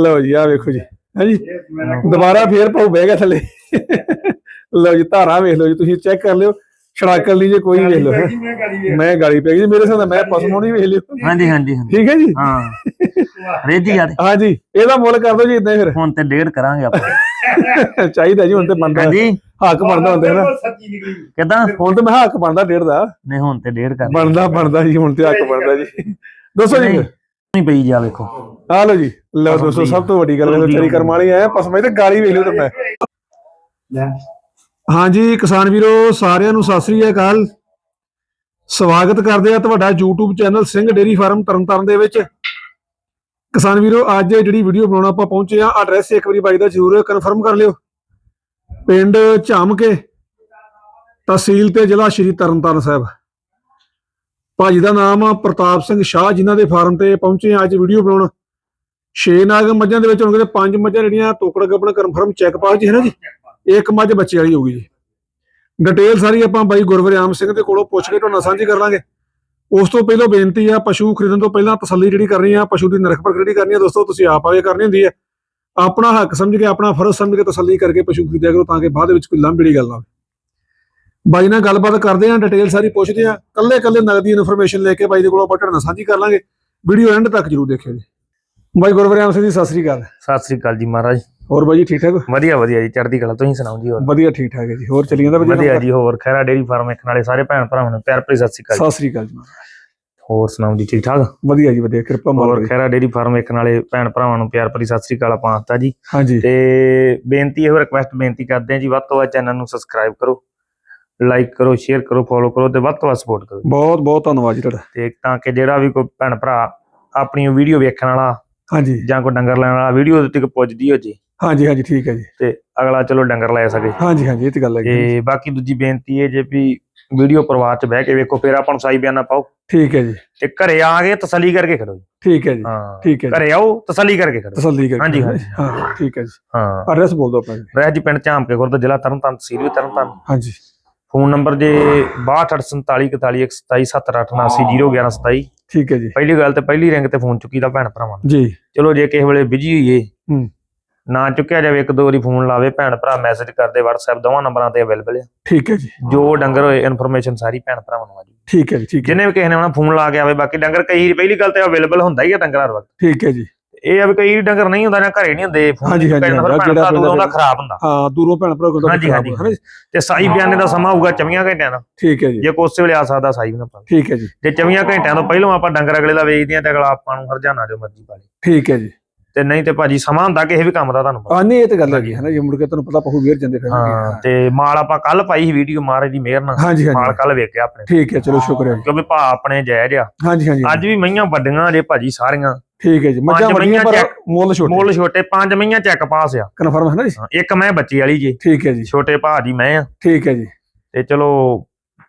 ਲਓ ਜੀ ਆ ਵੇਖੋ ਜੀ। ਹੈ ਜੀ ਦੁਬਾਰਾ ਫੇਰ ਪਾਉ ਬਹਿ ਗਿਆ ਥੱਲੇ। ਲਓ ਜੀ ਧਾਰਾ ਵੇਖ ਲਓ ਜੀ ਤੁਸੀਂ ਚੈੱਕ ਕਰ ਲਿਓ। ਛੜਾਕਲ ਲਈ ਜੇ ਕੋਈ ਵੇਖ ਲਓ। ਮੈਂ ਗਾਲੀ ਪੈ ਗਈ। ਜੀ, ਮੇਰੇ ਨਾਲ ਮੈਂ ਪਸਮੋ ਨਹੀਂ ਵੇਖ ਲਿਓ। ਹਾਂਜੀ ਹਾਂਜੀ ਹਾਂਜੀ। ਠੀਕ ਹੈ ਜੀ? ਹਾਂ। ਰੇਜੀ ਯਾਰ ਹਾਂ ਜੀ ਇਹਦਾ ਮੁੱਲ ਕਰ ਦਿਓ ਜੀ ਇਦਾਂ ਫਿਰ। ਹੁਣ ਤੇ ਡੇਢ ਕਰਾਂਗੇ ਆਪਾਂ। ਚਾਹੀਦਾ ਜੀ ਹੁਣ ਤੇ ਬਣਦਾ। ਹਾਂਜੀ। ਹੱਕ ਬਣਦਾ ਹੁੰਦਾ ਨਾ। ਸੱਚੀ ਨਿਕਲੀ। ਕਿਦਾਂ? ਹੁਣ ਤੇ ਮੈਂ ਹੱਕ ਬਣਦਾ ਡੇਢ ਦਾ। ਨਹੀਂ ਹੁਣ ਤੇ ਡੇਢ ਕਰ। ਬਣਦਾ ਬਣਦਾ ਜੀ ਹੁਣ ਤੇ ਹੱਕ ਬਣਦਾ ਜੀ। ਦੱਸੋ ਜੀ। ਨਹੀਂ ਪਈ ਜਾ ਵੇਖੋ। ਆ ਲਓ ਜੀ। ਲਓ ਦੋਸਤੋ ਸਭ ਤੋਂ ਵੱਡੀ ਗੱਲ ਹੈ ਚਰੀ ਕਰਮ ਵਾਲੀ ਐ ਪਸਮੇ ਤੇ ਗਾਲੀ ਵੇਖ ਲਿਓ ਤੇ ਮੈਂ। ਹਾਂਜੀ ਕਿਸਾਨ ਵੀਰੋ ਸਾਰਿਆਂ ਨੂੰ ਸਤਿ ਸ੍ਰੀ ਅਕਾਲ। ਸਵਾਗਤ ਕਰਦੇ ਆ ਤੁਹਾਡਾ YouTube channel Singh dairy farm Tarn Taran ਦੇ ਵਿੱਚ। ਕਿਸਾਨ ਵੀਰੋ ਅੱਜ ਜਿਹੜੀ ਵੀਡੀਓ ਬਣਾਉਣਾ ਆਪਾਂ ਪਹੁੰਚੇ ਆ ਐਡਰੈਸ ਇੱਕ ਵਾਰੀ ਬਾਈ ਦਾ ਜ਼ਰੂਰ ਕਨਫਰਮ ਕਰ ਲਿਓ। ਪਿੰਡ ਝਾਮਕੇ ਤਹਿਸੀਲ ਤੇ ਜ਼ਿਲ੍ਹਾ ਸ਼੍ਰੀ ਤਰਨਤਾਰਨ ਸਾਹਿਬ। ਭਾਜੀ ਦਾ ਨਾਮ ਆ ਪ੍ਰਤਾਪ ਸਿੰਘ ਸ਼ਾਹ ਜਿਨ੍ਹਾਂ ਦੇ ਫਾਰਮ ਤੇ ਪਹੁੰਚੇ ਆ ਅੱਜ ਵੀਡੀਓ ਬਣਾਉਣ। ਛੇ ਨਾਗ ਮੱਝਾਂ ਦੇ ਵਿੱਚ ਹੋਣਗੇ ਕਹਿੰਦੇ ਪੰਜ ਮੱਝਾਂ ਜਿਹੜੀਆਂ ਤੋਕੜ ਗੱਬਣ ਕਨਫਰਮ ਚੈੱਕ ਪਾਸ ਜੀ ਹੈ ਨਾ ਜੀ? ਇੱਕ ਮੱਝ ਬੱਚੇ ਵਾਲੀ ਹੋਊਗੀ ਜੀ। ਡਿਟੇਲ ਸਾਰੀ ਆਪਾਂ ਬਾਈ ਗੁਰਵਰਿਆਮ ਸਿੰਘ ਦੇ ਕੋਲੋਂ ਪੁੱਛ ਕੇ ਤੁਹਾਨੂੰ ਸਾਂਝੀ ਕਰ ਲਾਂਗੇ। ਉਸ ਤੋਂ ਪਹਿਲਾਂ ਬੇਨਤੀ ਆ, ਪਸ਼ੂ ਖਰੀਦਣ ਤੋਂ ਪਹਿਲਾਂ ਤਸੱਲੀ ਜਿਹੜੀ ਕਰਨੀ ਆ, ਪਸ਼ੂ ਦੀ ਨਿਰਖ ਪਰਖ ਜਿਹੜੀ ਕਰਨੀ ਆ, ਦੋਸਤੋ, ਤੁਸੀਂ ਆਪ ਆਗੇ ਕਰਨੀ ਹੁੰਦੀ ਹੈ ਆਪਣਾ ਹੱਕ ਸਮਝ ਕੇ, ਆਪਣਾ ਫਰਜ਼ ਸਮਝ ਕੇ ਤਸੱਲੀ ਕਰਕੇ ਪਸ਼ੂ ਖਰੀਦਿਆ ਕਰੋ ਤਾਂ ਕਿ ਬਾਅਦ ਵਿੱਚ ਕੋਈ ਲੰਬੜੀ ਗੱਲ ਨਾ ਆਵੇ ਬਾਈ ਨਾਲ ਗੱਲਬਾਤ ਕਰਦੇ ਆ ਡਿਟੇਲ ਸਾਰੀ ਪੁੱਛਦੇ ਆ। ਕੱਲੇ ਕੱਲੇ ਨਗਦੀ ਇਨਫੋਰਮੇਸ਼ਨ ਲੈ ਕੇ ਬਾਈ ਦੇ ਕੋਲੋਂ ਆਪਾਂ ਤੁਹਾਡੇ ਨਾਲ ਸਾਂਝੀ ਕਰ ਲਾਂਗੇ। ਵੀਡੀਓ ਐਂਡ ਤੱਕ ਜਰੂਰ ਦੇਖਿਓ ਜੀ। ਬਾਈ ਗੁਰਵਰਿਆਮ ਸਿੰਘ ਜੀ ਸਤਿ ਸ੍ਰੀ ਅਕਾਲ। ਸਤਿ ਸ੍ਰੀ ਅਕਾਲ ਜੀ ਮਹਾਰਾਜ। ਹੋਰ ਬਾਈ ਜੀ ਠੀਕ ਠਾਕ ਵਧੀਆ ਵਧੀਆ ਜੀ ਚੜ੍ਹਦੀ ਕਲਾ ਤੁਸੀਂ ਸੁਣਾਓ ਜੀ ਹੋਰ। ਵਧੀਆ ਠੀਕ ਠਾਕ ਹੈ ਜੀ। ਹੋਰ ਚੱਲੀ ਜਾਂਦਾ ਵਧੀਆ ਜੀ ਹੋਰ ਖੈਰਾ ਡੇਰੀ ਫਾਰਮ ਇੱਕ ਨਾਲੇ ਸਾਰੇ ਭੈਣ ਭਰਾਵਾਂ ਨੂੰ ਪਿਆਰ ਭਰੀ ਸਤਿ ਸ੍ਰੀ ਅਕਾਲ। ਸਤਿ ਸ੍ਰੀ ਅਕਾਲ ਜੀ ਹੋਰ ਸੁਣਾਓ ਜੀ ਠੀਕ ਠਾਕ? ਵਧੀਆ ਜੀ ਵਧੀਆ ਕਿਰਪਾ ਹੋਰ ਮਾਲਕ ਦੀ। ਖੈਰਾ ਡੇਰੀ ਫਾਰਮ ਇੱਕ ਨਾਲੇ ਭੈਣ ਭਰਾਵਾਂ ਨੂੰ ਪਿਆਰ ਭਰੀ ਸਤਿ ਸ੍ਰੀ ਅਕਾਲ ਆਪਾਂ ਆਤਾ ਜੀ। ਹਾਂਜੀ। ਤੇ ਬੇਨਤੀ ਇਹੋ ਰਿਕਵੈਸਟ ਬੇਨਤੀ ਕਰਦੇ ਹਾਂ ਜੀ ਵੱਧ ਤੋਂ ਵੱਧ ਚੈਨਲ ਨੂੰ ਸਬਸਕ੍ਰਾਈਬ ਕਰੋ ਲਾਈਕ ਕਰੋ ਸ਼ੇਅਰ ਕਰੋ ਫੋਲੋ ਕਰੋ ਤੇ ਵੱਧ ਤੋਂ ਵੱਧ ਸਪੋਰਟ ਕਰੋ ਬਹੁਤ ਬਹੁਤ ਧੰਨਵਾਦ ਜੀ ਤੁਹਾਡਾ। ਤੇ ਤਾਂ ਕਿ ਜਿਹੜਾ ਵੀ ਕੋਈ ਭੈਣ ਭਰਾ ਆਪਣੀ ਵੀਡੀਓ ਵੇਖਣ ਵਾਲਾ ਹਾਂਜੀ। ਜਾਂ ਕੋਈ ਡੰਗਰ ਲੈਣ ਵਾਲਾ ਵੀਡੀਓ ਤੱਕ ਪੁੱਜਦੀ ਹੋ ਜੇ। ਹਾਂਜੀ ਹਾਂਜੀ ਠੀਕ ਹੈ ਜੀ। ਤੇ ਅਗਲਾ ਚਲੋ ਡੰਗਰ ਲੈ ਸਕੇ। ਹਾਂਜੀ ਹਾਂਜੀ ਇਹ ਤੇ ਗੱਲ ਹੈ ਤੇ ਬਾਕੀ ਦੂਜੀ ਬੇਨਤੀ ਇਹ ਜੇ ਵੀ ਵੀਡੀਓ ਪਰਿਵਾਰ ਚ ਬਹਿ ਕੇ ਵੇਖੋ ਫਿਰ ਆਪਾਂ ਨੂੰ ਸਾਈ ਬਿਆਨਾ ਪਾਓ। ਠੀਕ ਹੈ ਜੀ। ਤੇ ਘਰੇ ਆ ਕੇ ਤਸੱਲੀ ਕਰਕੇ ਖੜੋ ਜੀ। ਠੀਕ ਹੈ ਜੀ। ਹਾਂ। ਠੀਕ ਹੈ ਘਰੇ ਆਓ ਤਸੱਲੀ ਕਰਕੇ ਖੜੋ। ਤਸੱਲੀ ਕਰਕੇ ਹਾਂਜੀ। ਹਾਂ ਠੀਕ ਹੈ ਜੀ। ਹਾਂ। ਐਡਰੈਸ ਬੋਲ ਦਿਓ ਆਪਣਾ ਜੀ। ਰਹਿ ਜੀ ਪਿੰਡ ਝਾਮਕੇ ਗੁਰਦਾ ਜ਼ਿਲ੍ਹਾ ਤਰਨਤਾਰਨ ਤਹਿਸੀਲ ਵੀ ਤਰਨਤਾਰਨ। ਹਾਂਜੀ। ਫੋਨ ਨੰਬਰ ਜੇ 6247411787 ਠੀਕ ਹੈ ਜੀ। ਪਹਿਲੀ ਗੱਲ ਤੇ ਪਹਿਲੀ ਰਿੰਗ ਤੇ ਫੋਨ ਚੁੱਕੀ ਦਾ ਭੈਣ ਭਰਾਵਾਂ ਜੀ। ਚਲੋ ਜੇ ਕਿਸੇ ਵੇਲੇ ਬਿਜ਼ੀ ਹੋਈਏ ਹੂੰ। ਨਾ ਚੁੱਕਿਆ ਜਾਵੇ ਇੱਕ ਦੋ ਵਾਰੀ ਫੋਨ ਲਾਵੇ ਭੈਣ ਭਰਾ ਮੈਸੇਜ ਕਰਦੇ WhatsApp ਦੋਵਾਂ ਨੰਬਰਾਂ ਤੇ ਅਵੇਲੇਬਲ ਹੈ ਠੀਕ ਹੈ ਜੀ। ਜੋ ਡੰਗਰ ਹੋਏ ਇਨਫੋਰਮੇਸ਼ਨ ਸਾਰੀ ਭੈਣ ਭਰਾਵਾਂ ਨੂੰ ਆ ਜੂ। ਠੀਕ ਹੈ ਜੀ ਠੀਕ ਹੈ। ਜਿਹਨੇ ਵੀ ਕਿਸੇ ਨੇ ਆਉਣਾ ਫੋਨ ਲਾ ਕੇ ਆਵੇ ਬਾਕੀ ਡੰਗਰ ਕਈ ਪਹਿਲੀ ਗੱਲ ਤੇ ਅਵੇਲੇਬਲ ਹੁੰਦਾ ਹੀ ਆ ਡੰਗਰ ਹਰ ਵਕਤ। ਠੀਕ ਹੈ ਜੀ। ਇਹ ਆ ਵੀ ਕਈ ਡੰਗਰ ਨਹੀਂ ਹੁੰਦਾ ਜਾਂ ਘਰੇ ਨਹੀਂ ਹੁੰਦੇ ਹਾਂਜੀ, ਹਾਂਜੀ, ਜਿਹੜਾ ਉਦੋਂ ਦਾ ਪਿੰਡ ਖਰਾਬ ਹੁੰਦਾ। ਹਾਂ ਦੂਰੋਂ ਭੈਣ ਭਰਾ ਕੋਲ ਹਾਂਜੀ, ਹਾਂਜੀ। ਨਾ? ਤੇ ਸਾਈ ਬਿਆਨੇ ਦਾ ਸਮਾਂ ਹੋਊਗਾ 24 ਘੰਟਿਆਂ ਦਾ। ਠੀਕ ਹੈ ਜੀ। ਜੇ ਕੋਸੇ ਵੇਲੇ ਆ ਸਕਦਾ ਸਾਈ ਵੀ ਨਾ ਪਾਵੇ ਠੀਕ ਹੈ ਜੀ। ਜੇ 24 ਘੰਟਿਆਂ ਤੋਂ ਪਹਿਲਾਂ ਆਪਾਂ ਡੰਗਰ ਅਗਲੇ ਦਾ ਵੇਚਦੇ ਆ ਤੇ ਅਗਲਾ ਆਪਾਂ ਨੂੰ ਹਰਜਾਨਾ ਜੋ ਮਰਜ਼ੀ ਪਾ ਲੇ। ਠੀਕ ਹੈ ਜੀ। ਤੇ ਨਹੀਂ ਤੇ ਭਾਜੀ ਸਮਾਂ ਹੁੰਦਾ ਕਿਸੇ ਵੀ ਕੰਮ ਦਾ ਤੁਹਾਨੂੰ ਪਤਾ। ਨਹੀਂ ਇਹ ਤੇ ਗੱਲ ਹੈਗੀ ਹੈ ਨਾ ਜੀ ਮੁੜ ਕੇ ਤੁਹਾਨੂੰ ਪਤਾ ਪਹੂ ਵੇਰ ਜਾਂਦੇ ਫਿਰ ਹਾਂ। ਤੇ ਮਾਲ ਆਪਾਂ ਕੱਲ ਪਾਈ ਸੀ ਵੀਡੀਓ ਮਹਾਰਾਜ ਦੀ ਮਿਹਰ ਨਾਲ। ਮਾਲ ਕੱਲ ਵੇਖਿਆ ਆਪਣੇ। ਠੀਕ ਹੈ ਚਲੋ ਸ਼ੁਕਰ ਹੈ ਜੀ। ਕਿਉਂਕਿ ਭਾ ਆਪਣੇ ਜਾਇਜ਼ ਆ। ਹਾਂਜੀ ਹਾਂਜੀ। ਅੱਜ ਵੀ ਮਈਆਂ ਵੱਡੀਆਂ ਜੇ ਭਾਜੀ ਸਾਰੀਆਂ। ਠੀਕ ਹੈ ਜੀ ਮੱਝਾਂ ਵੱਡੀਆਂ ਪਰ ਮੁੱਲ ਛੋਟੇ ਮੁੱਲ ਛੋਟੇ ਪੰਜ ਮਈਆਂ ਚੈੱਕ ਪਾਸ ਆ। ਕਨਫਰਮ ਹੈ ਨਾ ਜੀ? ਇੱਕ ਮੈਂ ਬੱਚੀ ਵਾਲੀ ਜੀ। ਠੀਕ ਹੈ ਜੀ। ਛੋਟੇ ਭਾ ਦੀ ਮੈਂ ਆ। ਠੀਕ ਹੈ ਜੀ। ਤੇ ਚਲੋ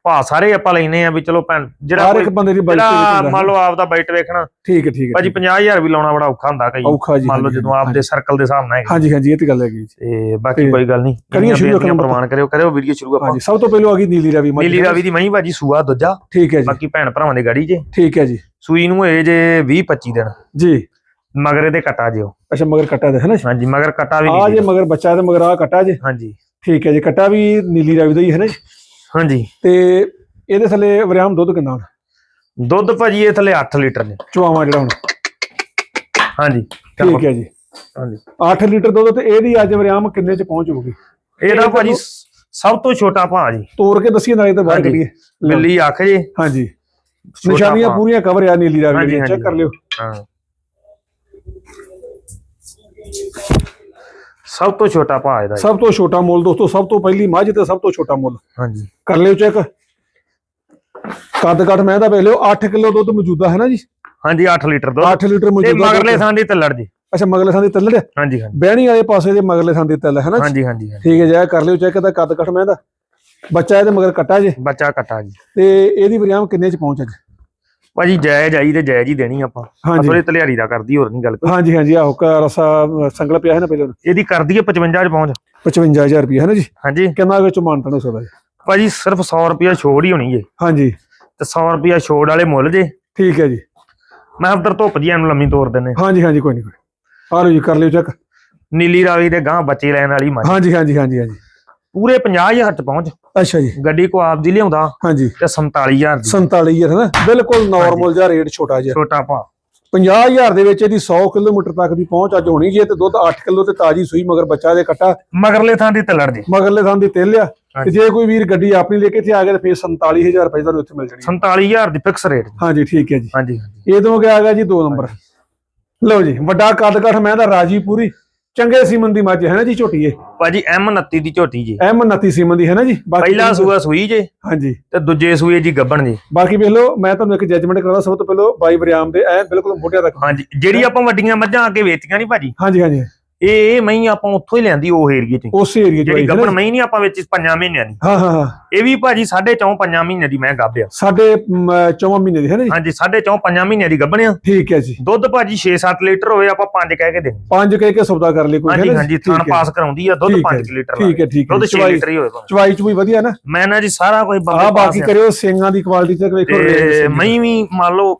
ਭਾ ਸਾਰੇ ਆਪਾਂ ਲੈਨੇ ਆ ਵੀ ਚਲੋ ਭੈਣ ਜਿਹੜਾ ਹਰ ਇੱਕ ਬੰਦੇ ਦੀ ਜਿਹੜਾ ਮੰਨ ਲਓ ਆਪਦਾ ਬਾਈਟ ਵੇਖਣਾ ਠੀਕ ਹੈ ਠੀਕ ਹੈ ਭਾਜੀ 50000 ਵੀ ਲਾਉਣਾ ਬੜਾ ਔਖਾ ਹੁੰਦਾ ਕਈ। ਮੰਨ ਲਓ ਜਦੋਂ ਆਪਦੇ ਸਰਕਲ ਦੇ ਹਿਸਾਬ ਨਾਲ। ਹਾਂਜੀ ਹਾਂਜੀ ਇਹ ਤੇ ਗੱਲ ਹੈਗੀ ਤੇ ਬਾਕੀ ਕੋਈ ਗੱਲ ਨਹੀਂ ਕਰੀਏ ਸ਼ੁਰੂ ਇੱਕ ਪ੍ਰਮਾਣ ਕਰਿਓ ਕਰਿਓ ਵੀਡੀਓ ਸ਼ੁਰੂ ਆਪਾਂ। ਹਾਂਜੀ ਸਭ ਤੋਂ ਪਹਿਲਾਂ ਆ ਗਈ ਨੀਲੀ ਰਾਵੀ ਮੱਝ ਨੀਲੀ ਰਾਵੀ ਦੀ ਮਹੀਂ ਭਾਜੀ ਸੂਆ ਦੂਜਾ। ਠੀਕ ਹੈ ਜੀ। ਬਾਕੀ ਭੈਣ ਭਰਾਵਾਂ ਦੀ ਗਾੜੀ ਜੇ। ਠੀਕ ਹੈ ਜੀ। ਸੂਈ ਨੂੰ ਹੋਏ ਜੇ 20 25 ਦਿਨ। ਜੀ। ਮਗਰੇ ਦੇ ਕਟਾ ਜਿਓ। ਅੱਛਾ ਮਗਰ ਕਟਾ ਦੇ ਹੈ ਨਾ ਹਾਂਜੀ ਮਗਰ ਕਟਾ ਵੀ ਆ ਜੇ ਮਗਰ ਬੱਚਾ ਤੇ ਮਗਰ ਆ ਕਟਾ ਜੇ। ਹਾਂਜੀ। ਠੀਕ ਹੈ ਜੀ ਕਟਾ ਵੀ ਨੀਲੀ ਰਾਵੀ ਦਾ ਹੀ ਹੈ ਨਾ ਜੀ। ਹਾਂਜੀ। ਤੇ ਇਹਦੇ ਥੱਲੇ ਵਰਿਆਮ ਦੁੱਧ ਕਿੰਨਾ ਹੁਣ? ਦੁੱਧ ਭਾਜੀ ਇਹ ਥੱਲੇ 8 ਲੀਟਰ ਨੇ। ਚੁਆਵਾਂ ਜਿਹੜਾ ਹੁਣ। ਹਾਂਜੀ। ਠੀਕ ਹੈ ਜੀ। ਹਾਂਜੀ। 8 ਲੀਟਰ ਦੁੱਧ ਤੇ ਇਹਦੀ ਅੱਜ ਵਰਿਆਮ ਕਿੰਨੇ ਚ ਪਹੁੰਚ ਜਾਊਗੀ ਇਹਦਾ ਭਾਜੀ ਸਭ ਤੋਂ ਛੋਟਾ ਭਾ ਜੀ। ਤੋੜ ਕੇ ਦੱਸੀਏ ਨਾਲੇ ਤਾਂ ਬਾਹਰ। ਕੱਢੀਏ ਬਿੱਲੀ ਅੱਖ ਜੇ। ਹਾਂਜੀ। ਨਿਸ਼ਾਨੀਆਂ। ਪੂਰੀਆਂ ਕਵਰ ਆ ਨੀਲੀ ਰਾਵੀ ਚੈੱਕ। ਕਰ ਲਿਓ। ਹਾਂ। ਸਭ ਤੋਂ ਛੋਟਾ ਭਾ ਇਹਦਾ। ਸਭ ਤੋਂ ਛੋਟਾ ਮੁੱਲ ਦੋਸਤੋ ਸਭ ਤੋਂ ਪਹਿਲੀ ਮੱਝ ਤੇ ਸਭ ਤੋਂ ਛੋਟਾ ਮੁੱਲ। ਹਾਂਜੀ। ਕਰ ਲਿਓ ਚੈੱਕ। ਕੱਦ ਕੱਟ ਮੈਂ ਦਾ ਵੇਖ ਲਿਓ 8 ਕਿਲੋ ਦੁੱਧ ਮੌਜੂਦਾ ਹੈ ਨਾ ਜੀ? ਹਾਂਜੀ 8 ਲੀਟਰ ਦੁੱਧ। 8 ਲੀਟਰ ਮੌਜੂਦਾ ਮਗਰਲੇ। ਥਾਂ ਦੀ ਤੱਲੜ ਜੀ। ਅੱਛਾ ਮਗਲੇ ਥਾਂ ਦੀ ਤੱਲੜ। ਹਾਂਜੀ ਹਾਂਜੀ। ਬਹਿਣੀ ਵਾਲੇ ਪਾਸੇ ਦੇ ਮਗਲੇ ਥਾਂ ਦੀ ਤੱਲ ਹੈ ਨਾ? ਹਾਂਜੀ ਹਾਂਜੀ। ਠੀਕ ਹੈ ਜੀ ਕਰ ਲਿਓ ਚੈੱਕ ਇਹਦਾ ਕੱਦ ਕੱਟ ਮੈਂ ਦਾ ਬੱਚਾ ਇਹਦੇ ਮਗਰ ਕੱਟਾ ਜੇ? ਬੱਚਾ ਕਟਾ ਜੀ। ਤੇ ਇਹਦੀ ਵਰਿਆਮ ਕਿੰਨੇ ਚ ਪਹੁੰਚ ਅੱਜ ਭਾਜੀ ਜਾਇਜ਼ ਆਈ ਤੇ ਜਾਇਜ਼ ਹੀ ਦੇਣੀ ਆਪਾਂ। ਹਾਂਜੀ। ਤਲਿਆਰੀ ਦਾ ਕਰਦੀ ਹੋਰ ਨਹੀਂ ਗੱਲ ਕੋਈ। ਹਾਂਜੀ ਹਾਂਜੀ ਆਹੋ ਕਾ ਰਸਾ ਸੰਗਲ ਪਿਆ ਹੈ ਨਾ ਪਹਿਲਾਂ। ਇਹਦੀ ਕਰਦੀ ਹੈ 55 ਚ ਪਹੁੰਚ 55000 ਰੁਪਏ ਹੈ ਨਾ ਜੀ? ਹਾਂਜੀ। ਕਿੰਨਾ ਵਿੱਚ ਮਾਨਤਾ ਹੋ ਸਕਦਾ ਜੀ? ਭਾਜੀ ਸਿਰਫ 100 ਰੁਪਿਆ ਛੋੜ ਹੀ ਹੋਣੀ ਜੇ। ਹਾਂਜੀ। ਤੇ 100 ਰੁਪਿਆ ਛੋੜ ਵਾਲੇ ਮੁੱਲ ਜੇ। ਠੀਕ ਹੈ ਜੀ। ਮੈਂ ਉਧਰ ਧੁੱਪ ਜੀ ਨੂੰ ਲੰਮੀ ਤੋਰ ਦਿੰਨੇ ਹਾਂਜੀ ਹਾਂਜੀ ਕੋਈ ਨਹੀਂ ਕੋਈ ਆ ਲਓ ਜੀ ਕਰ ਲਿਓ ਚੈੱਕ ਨੀਲੀ ਰਾਵੀ ਦੇ ਗਾਂ ਬੱਚੇ ਲੈਣ ਵਾਲੀ ਮੱਝ ਹਾਂਜੀ ਹਾਂਜੀ ਹਾਂਜੀ ਹਾਂਜੀ। ਪੂਰੇ 50000 ਚ ਪਹੁੰਚ। ਅੱਛਾ ਜੀ। ਗੱਡੀ ਕੋ ਆਪ ਦੀ ਲਿਆਉਂਦਾ ਹਾਂਜੀ। ਤੇ 47000 ਦੀ। 47000 ਹੈ ਨਾ ਬਿਲਕੁਲ ਨਾਰਮਲ ਜਿਹਾ ਰੇਟ ਛੋਟਾ ਜਿਹਾ। ਛੋਟਾ ਭਾ 50000 ਦੇ ਵਿੱਚ ਇਹਦੀ 100 ਕਿਲੋਮੀਟਰ ਤੱਕ ਦੀ ਪਹੁੰਚ ਅੱਜ ਹੋਣੀ ਜੀ ਤੇ ਦੁੱਧ 8 ਕਿਲੋ ਤੇ ਤਾਜੀ ਸੂਈ ਮਗਰ ਬੱਚਾ ਦੇ ਕੱਟਾ। ਮਗਰਲੇ ਥਾਂ ਦੀ ਤਲੜ ਦੀ ਮਗਰਲੇ ਥਾਂ ਦੀ ਤਿਲ ਆ। ਤੇ। ਜੇ ਕੋਈ ਵੀਰ ਗੱਡੀ ਆਪਣੀ ਲੈ ਕੇ ਇੱਥੇ ਆ ਗਿਆ ਤੇ ਫੇਰ 47000 ਰੁਪਏ ਤੁਹਾਨੂੰ ਇੱਥੇ ਮਿਲ ਜਾਣੀ ਹੈ। 47000 ਦੀ ਫਿਕਸ ਰੇਟ ਹਾਂਜੀ ਠੀਕ ਹੈ ਜੀ। ਹਾਂਜੀ ਇਹ ਤੋਂ ਗਿਆ ਜੀ 2 ਨੰਬਰ ਲਓ ਜੀ ਵੱਡਾ ਕੱਦ ਕਾਠ ਮੈਂ ਦਾ ਰਾਜੀ ਪੂਰੀ। ਚੰਗੇ ਸੀਮਨ ਦੀ ਮੱਝ ਹੈ ਨਾ ਜੀ ਝੋਟੀ ਇਹ? ਭਾਜੀ M29 ਦੀ ਝੋਟੀ ਜੀ। ਐਮ 29 ਸੀਮਨ ਦੀ ਹੈ ਨਾ ਜੀ? ਪਹਿਲਾ ਸੂਆ ਸੂਈ ਜੇ ਹਾਂਜੀ। ਤੇ ਦੂਜੇ ਸੂਏ ਜੀ ਗੱਬਣ ਜੀ। ਬਾਕੀ ਵੇਖ ਲਓ ਮੈਂ ਤੁਹਾਨੂੰ ਇੱਕ ਜੱਜਮੈਂਟ ਕਰਾਂਦਾ ਸਭ ਤੋਂ ਪਹਿਲਾਂ ਬਾਈ ਬਰਿਆਮ ਦੇ ਐ ਬਿਲਕੁਲ ਮੋਢਿਆਂ ਤੱਕ। ਹਾਂਜੀ ਜਿਹੜੀ ਆਪਾਂ ਵੱਡੀਆਂ ਮੱਝਾਂ ਅੱਗੇ ਵੇਚੀਆਂ ਨਹੀਂ ਭਾਜੀ? ਹਾਂਜੀ ਹਾਂਜੀ। ਇਹ ਇਹ ਮਹੀਂ ਆਪਾਂ ਉੱਥੋਂ ਹੀ ਲਿਆਂਦੀ ਉਹ ਏਰੀਏ ਚ। ਉਸ ਏਰੀਆ ਚ ਜਿਹੜੀ ਗੱਬਣ? ਮਹੀਂ ਨਹੀਂ ਆਪਾਂ ਵੇਚੀ ਪੰਜਾਂ ਮਹੀਨਿਆਂ ਦੀ। ਹਾਂ ਹਾਂ ਇਹ ਵੀ ਭਾਜੀ 4.5 ਪੰਜਾਂ ਮਹੀਨਿਆਂ ਦੀ ਮੈਂ ਗੱਭਿਆ। ਸਾਡੇ 4 ਮਹੀਨੇ ਦੀ ਹੈ ਨਾ ਜੀ? ਹਾਂਜੀ 4.5 ਪੰਜਾਂ ਮਹੀਨਿਆਂ ਦੀ ਗੱਭਣਿਆ। ਠੀਕ ਹੈ ਜੀ। ਦੁੱਧ ਭਾਜੀ 6-7 ਲੀਟਰ ਹੋਵੇ ਆਪਾਂ 5 ਕਹਿ ਕੇ ਦੇਣੀ। ਪੰਜ ਕਹਿ ਕੇ ਸੌਦਾ ਕਰ ਲਈ ਕੋਈ ਹਾਂਜੀ ਹੈ ਨਾ ਹਾਂਜੀ? ਥਣ। ਪਾਸ ਕਰਾਉਂਦੀ ਆ ਦੁੱਧ ਠੀਕ ਹੈ 5 ਜੀ, ਲੀਟਰ ਠੀਕ ਹੈ ਠੀਕ ਹੈ ਦੁੱਧ 6 ਚਵਾਈ ਲੀਟਰ ਹੀ ਹੋਵੇ। ਚਵਾਈ ਚੁਈ ਵਧੀਆ ਨਾ? ਮੈਂ ਨਾ ਜੀ ਸਾਰਾ ਆ ਬੰਦੇ ਬਾਕੀ ਪਾਸ ਕਰਿਓ ਸਿੰਘਾਂ ਦੀ ਕੁਆਲਿਟੀ ਤੇ ਵੇਖੋ। ਮਹੀਂ ਵੀ ਮੰਨ ਲਓ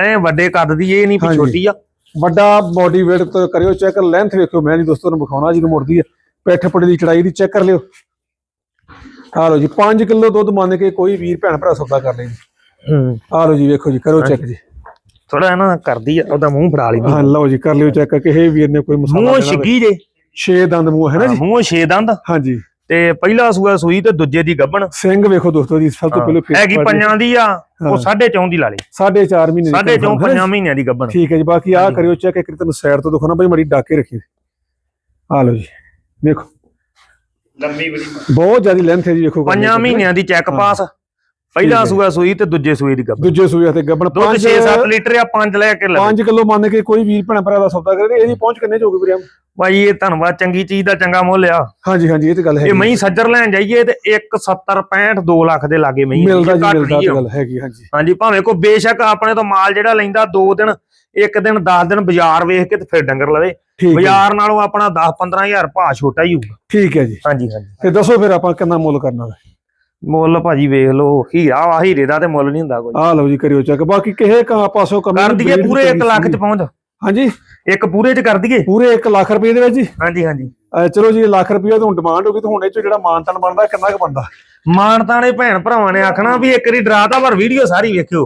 ਐ ਵੱਡੇ ਕੱਦ ਦੀ ਇਹ ਨਹੀਂ ਵੀ। ਛੋਟੀ ਆ। ਵੱਡਾ ਬਾਡੀ weight ਕਰਿਓ ਚੈੱਕ ਲੈਂਥ ਵੇਖਿਓ। ਮੈਂ ਜੀ ਦੋਸਤੋ ਨੂੰ ਵਿਖਾਉਣਾ ਜਿਹਨੂੰ ਮੁੜਦੀ ਹੈ ਪਿੱਠ ਪੜੇ ਦੀ ਚੜਾਈ ਦੀ ਚੈੱਕ ਕਰ ਲਿਓ। ਆ ਲਓ ਜੀ 5 ਕਿਲੋ ਦੁੱਧ ਮੰਨ ਕੇ ਕੋਈ ਵੀਰ ਭੈਣ ਭਰਾ ਸੌਦਾ ਕਰ ਲੈ ਹੂੰ। ਆ ਲਓ ਜੀ ਵੇਖੋ ਜੀ ਕਰੋ ਚੈੱਕ ਜੀ। ਥੋੜਾ ਨਾ ਕਰਦੀ ਆ ਉਹਦਾ ਮੂੰਹ ਫੜਾ ਲਈ। ਹਾਂ ਲਓ ਜੀ ਕਰ ਲਿਓ ਚੈੱਕ ਕਿਸੇ ਵੀਰ ਨੇ ਕੋਈ ਮਸਾਲਾ ਮੂੰਹ। ਛਿੱਗੀ ਜੇ। ਛੇ ਦੰਦ ਮੂੰਹ ਹੈ ਨਾ ਜੀ? ਮੂੰਹ ਛੇ ਦੰਦ। ਹਾਂਜੀ ਤੇ ਪਹਿਲਾ ਸੂਆ ਸੂਈ ਤੇ ਦੂਜੇ ਦੀ ਗੱਭਣ। ਸਿੰਘ ਵੇਖੋ ਦੋਸਤੋ ਜੀ ਸਭ ਤੋਂ ਪਹਿਲਾਂ face ਹੈਗੀ। ਪੰਜਾਂ ਦੀ ਆ। ਉਹ 4.5 ਦੀ ਲਾ ਲਈ ਸਾਢੇ 4 ਮਹੀਨੇ ਦੀ 4.5 confirm ਹੈ ਨਾ ਪੰਜਾਂ ਮਹੀਨਿਆਂ ਦੀ ਗੱਭਣ। ਠੀਕ ਹੈ ਜੀ ਬਾਕੀ ਆ। ਕਰਿਓ ਚੈੱਕ ਇੱਕ ਤੁਹਾਨੂੰ ਸਾਈਡ ਤੋਂ ਦਿਖਾਉਣਾ ਬਈ ਮੜੀ ਡਾਕੇ ਰੱਖੀ। ਆ ਲਓ ਜੀ ਵੇਖੋ। ਲੰਮੀ ਬੜੀ ਬਹੁਤ ਜ਼ਿਆਦਾ ਲੈਂਥ ਹੈ ਜੀ ਵੇਖੋ। ਪੰਜਾਂ ਮਹੀਨਿਆਂ ਦੀ ਚੈੱਕ। ਪਾਸ ਪਹਿਲਾ। ਸੂਆ ਸੂਈ ਤੇ ਦੂਜੇ ਸੂਏ ਦੀ ਗੱਭਣ। ਦੂਜੇ ਸੂਏ ਤੇ ਗੱਬਣ ਦੁੱਧ 5 6-7 ਲੀਟਰ ਆ 5 ਲੈ ਕੇ ਲੈ 5 ਕਿਲੋ ਮੰਨ ਕੇ ਕੋਈ ਵੀਰ ਭੈਣ ਭਰਾ ਦਾ ਸੌਦਾ ਕਰੇ ਤੇ ਇਹਦੀ ਪਹੁੰਚ ਕਿੰਨੇ ਚ ਹੋਊਗੀ ਵੀਰੇ? ਭਾਈ ਇਹ ਧੰਨਵਾਦ ਚੰਗੀ ਚੀਜ਼ ਦਾ ਚੰਗਾ ਮੁੱਲ ਆ। ਹਾਂਜੀ ਹਾਂਜੀ ਇਹ ਤੇ ਗੱਲ ਹੈ ਇਹ ਮਹੀਂ ਸੱਜਰ ਲੈਣ ਜਾਈਏ ਤੇ 170 65 2 ਲੱਖ ਦੇ ਲਾਗੇ ਮਹੀਂ। ਮਿਲਦਾ ਜੀ ਮਿਲਦਾ। ਗੱਲ ਹੈਗੀ ਹਾਂਜੀ। ਹਾਂਜੀ ਭਾਵੇਂ ਕੋ ਬੇਸ਼ੱਕ ਆਪਣੇ ਤੋਂ ਮਾਲ ਜਿਹੜਾ ਲੈਂਦਾ 2 ਦਿਨ ਇੱਕ ਦਿਨ 10 ਦਿਨ ਬਾਜ਼ਾਰ ਵੇਖ ਕੇ ਤੇ ਫਿਰ ਡੰਗਰ ਲਵੇ। ਬਾਜ਼ਾਰ ਨਾਲੋਂ ਆਪਣਾ 10 15000 ਭਾਅ ਛੋਟਾ ਹੀ ਹੋਊਗਾ। ਠੀਕ ਹੈ ਜੀ। ਹਾਂਜੀ ਹਾਂਜੀ। ਤੇ ਦੱਸੋ ਫਿਰ ਆਪਾਂ ਕਿੰਨਾ ਮੁੱਲ ਕਰਨਾ ਹੈ ਮੁੱਲ ਭਾਜੀ ਵੇਖ ਲਓ ਹੀਰਾ ਵਾ ਹੀਰੇ ਦਾ ਤੇ ਮੁੱਲ ਨਹੀਂ ਹੁੰਦਾ ਕੋਈ। ਆ ਲਓ ਜੀ ਕਰਿਓ ਚੈੱਕ ਬਾਕੀ ਕਿਸੇ ਕਾ ਪਾਸੋਂ ਕਮੀ ਕਰ ਦਈਏ ਪੂਰੇ ਦੀ 1 ਲੱਖ ਚ ਪਹੁੰਚ। ਹਾਂਜੀ। ਇੱਕ ਪੂਰੇ ਚ ਕਰ ਦਈਏ। ਪੂਰੇ 1 ਲੱਖ ਰੁਪਏ ਦੇ ਵਿੱਚ ਜੀ ਹਾਂਜੀ ਹਾਂਜੀ। ਚਲੋ ਜੀ ਲੱਖ ਰੁਪਏ ਤੋਂ ਡਿਮਾਂਡ ਹੋ ਗਈ ਤਾਂ ਹੁਣ ਇਹ ਚ ਜਿਹੜਾ ਮਾਨਤਨ ਬਣਦਾ ਕਿੰਨਾ ਕੁ ਬਣਦਾ? ਮਾਨਤਾਂ ਨੇ ਭੈਣ ਭਰਾਵਾਂ ਨੇ ਆਖਣਾ ਵੀ ਇੱਕ ਵਾਰੀ ਡਰਾਤਾ ਪਰ ਵੀਡੀਓ ਸਾਰੀ ਵੇਖਿਓ।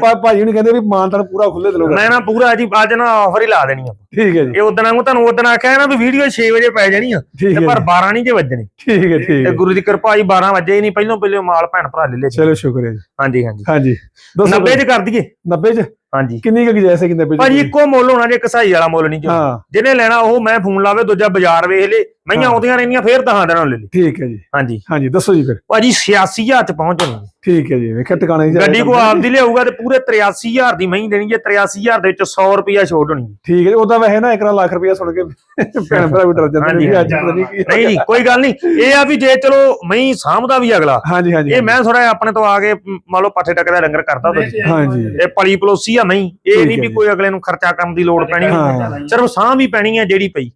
ਭਾ- ਭਾਜੀ ਨੇ ਕਹਿੰਦੇ ਵੀ ਮਾਨਤਨ ਪੂਰਾ ਖੁੱਲੇ ਦਿਲੋਂ ਮੈਂ ਨਾ ਪੂਰਾ ਜੀ ਅੱਜ ਨਾ ਆਫਰ ਹੀ ਲਾ ਦੇਣੀ ਆ ਠੀਕ ਹੈ ਜੀ। ਇਹ ਉਦੋਂ ਵਾਂਗੂ ਤੁਹਾਨੂੰ ਉਦੋਂ ਆਖਿਆ ਨਾ ਵੀ ਵੀਡੀਓ 6 ਵਜੇ ਪੈ ਜਾਣੀ ਆ ਪਰ ਜੀ, 12 ਨਹੀਂ ਜੇ ਵੱਜਣੇ। ਠੀਕ ਹੈ ਠੀਕ ਤੇ ਹੈ। ਗੁਰੂ ਦੀ ਕਿਰਪਾ ਜੀ 12 ਵਜੇ ਹੀ ਨਹੀਂ ਪਹਿਲੋਂ ਪਹਿਲੋਂ ਮਾਲ ਭੈਣ ਭਰਾ ਲੈ ਲੈ। ਚਲੋ ਸ਼ੁਕਰ ਹੈ ਜੀ। ਹਾਂਜੀ ਹਾਂਜੀ। ਹਾਂਜੀ। ਦੱਸੋ 90 ਚ ਕਰ ਦਈਏ। 90 ਚ? ਹਾਂਜੀ। ਕਿੰਨੀ ਕੁ ਗੁੰਜਾਇਸ਼ ਹੈ ਕਿ 90 ਚ ਭਾਜੀ ਇੱਕੋ ਮੁੱਲ ਹੋਣਾ ਜੇ ਕਸਾਈ ਵਾਲਾ ਮੁੱਲ ਨਹੀਂ ਜੋ। ਹਾਂ। ਜਿਹਨੇ ਲੈਣਾ ਉਹ ਮੈਂ ਫੋਨ ਲਾਵੇ ਦੂਜਾ ਬਾਜ਼ਾਰ ਵੇਖ ਲੇ। ਮਈਆਂ। ਆਉਂਦੀਆਂ ਰਹਿੰਦੀਆਂ ਫੇਰ ਦਿਨਾਂ ਨੂੰ ਲੈ ਲਈ ਠੀਕ ਹੈ ਜੀ। ਹਾਂਜੀ। ਹਾਂਜੀ ਦੱਸੋ ਜੀ ਫਿਰ। ਭਾਜੀ 86000 ਚ ਪਹੁੰਚਣੀ ਠੀਕ ਹੈ ਜੀ ਵੇਖਿਆ ਟਿਕਾਣੇ ਦੀ ਗੱਡੀ ਕੋ ਆਪਦੀ ਲਿਆਊਗਾ ਤੇ ਪੂਰੇ 83000 ਦੀ ਮਹੀਂ ਦੇਣੀ ਜੇ 83000 ਦੇ ਵਿੱਚ 100 ਰੁਪਿਆ ਛੋਟ ਹੋਣੀ। ਠੀਕ ਹੈ ਜੀ ਉਹਦਾ ਵੈਸੇ ਨਾ ਇੱਕ ਲੱਖ ਰੁਪਇਆ ਸੁਣ ਕੇ ਭੈਣ ਭਰਾ ਵੀ ਡਰ ਜਾਂਦੇ ਨੇ ਅੱਜ ਪਤਾ ਨਹੀਂ ਕੀ ਨਹੀਂ ਜੀ ਕੋਈ ਗੱਲ ਨਹੀਂ। ਇਹ ਆ ਵੀ ਜੇ ਚਲੋ ਮਹੀਂ ਸਾਂਭਦਾ ਵੀ ਅਗਲਾ। ਹਾਂਜੀ ਹਾਂਜੀ ਇਹ ਮੈਂ ਥੋੜਾ ਆਪਣੇ ਤੋਂ ਆ ਕੇ ਮੰਨ ਲਓ ਪੱਠੇ ਟੱਕ ਦਾ ਲੰਗਰ ਕਰਦਾ ਤੁਸੀਂ ਹਾਂਜੀ। ਇਹ ਪਲੀ ਪਲੋਸੀ ਆ ਨਹੀਂ ਇਹ ਨਹੀਂ ਵੀ। ਕੋਈ ਅਗਲੇ ਨੂੰ ਖਰਚਾ ਕਰਨ ਦੀ ਲੋੜ ਪੈਣੀ। ਸਿਰਫ ਸਾਂਭ ਹੀ ਪੈਣੀ ਹੈ ਜਿਹੜੀ ਪਈ।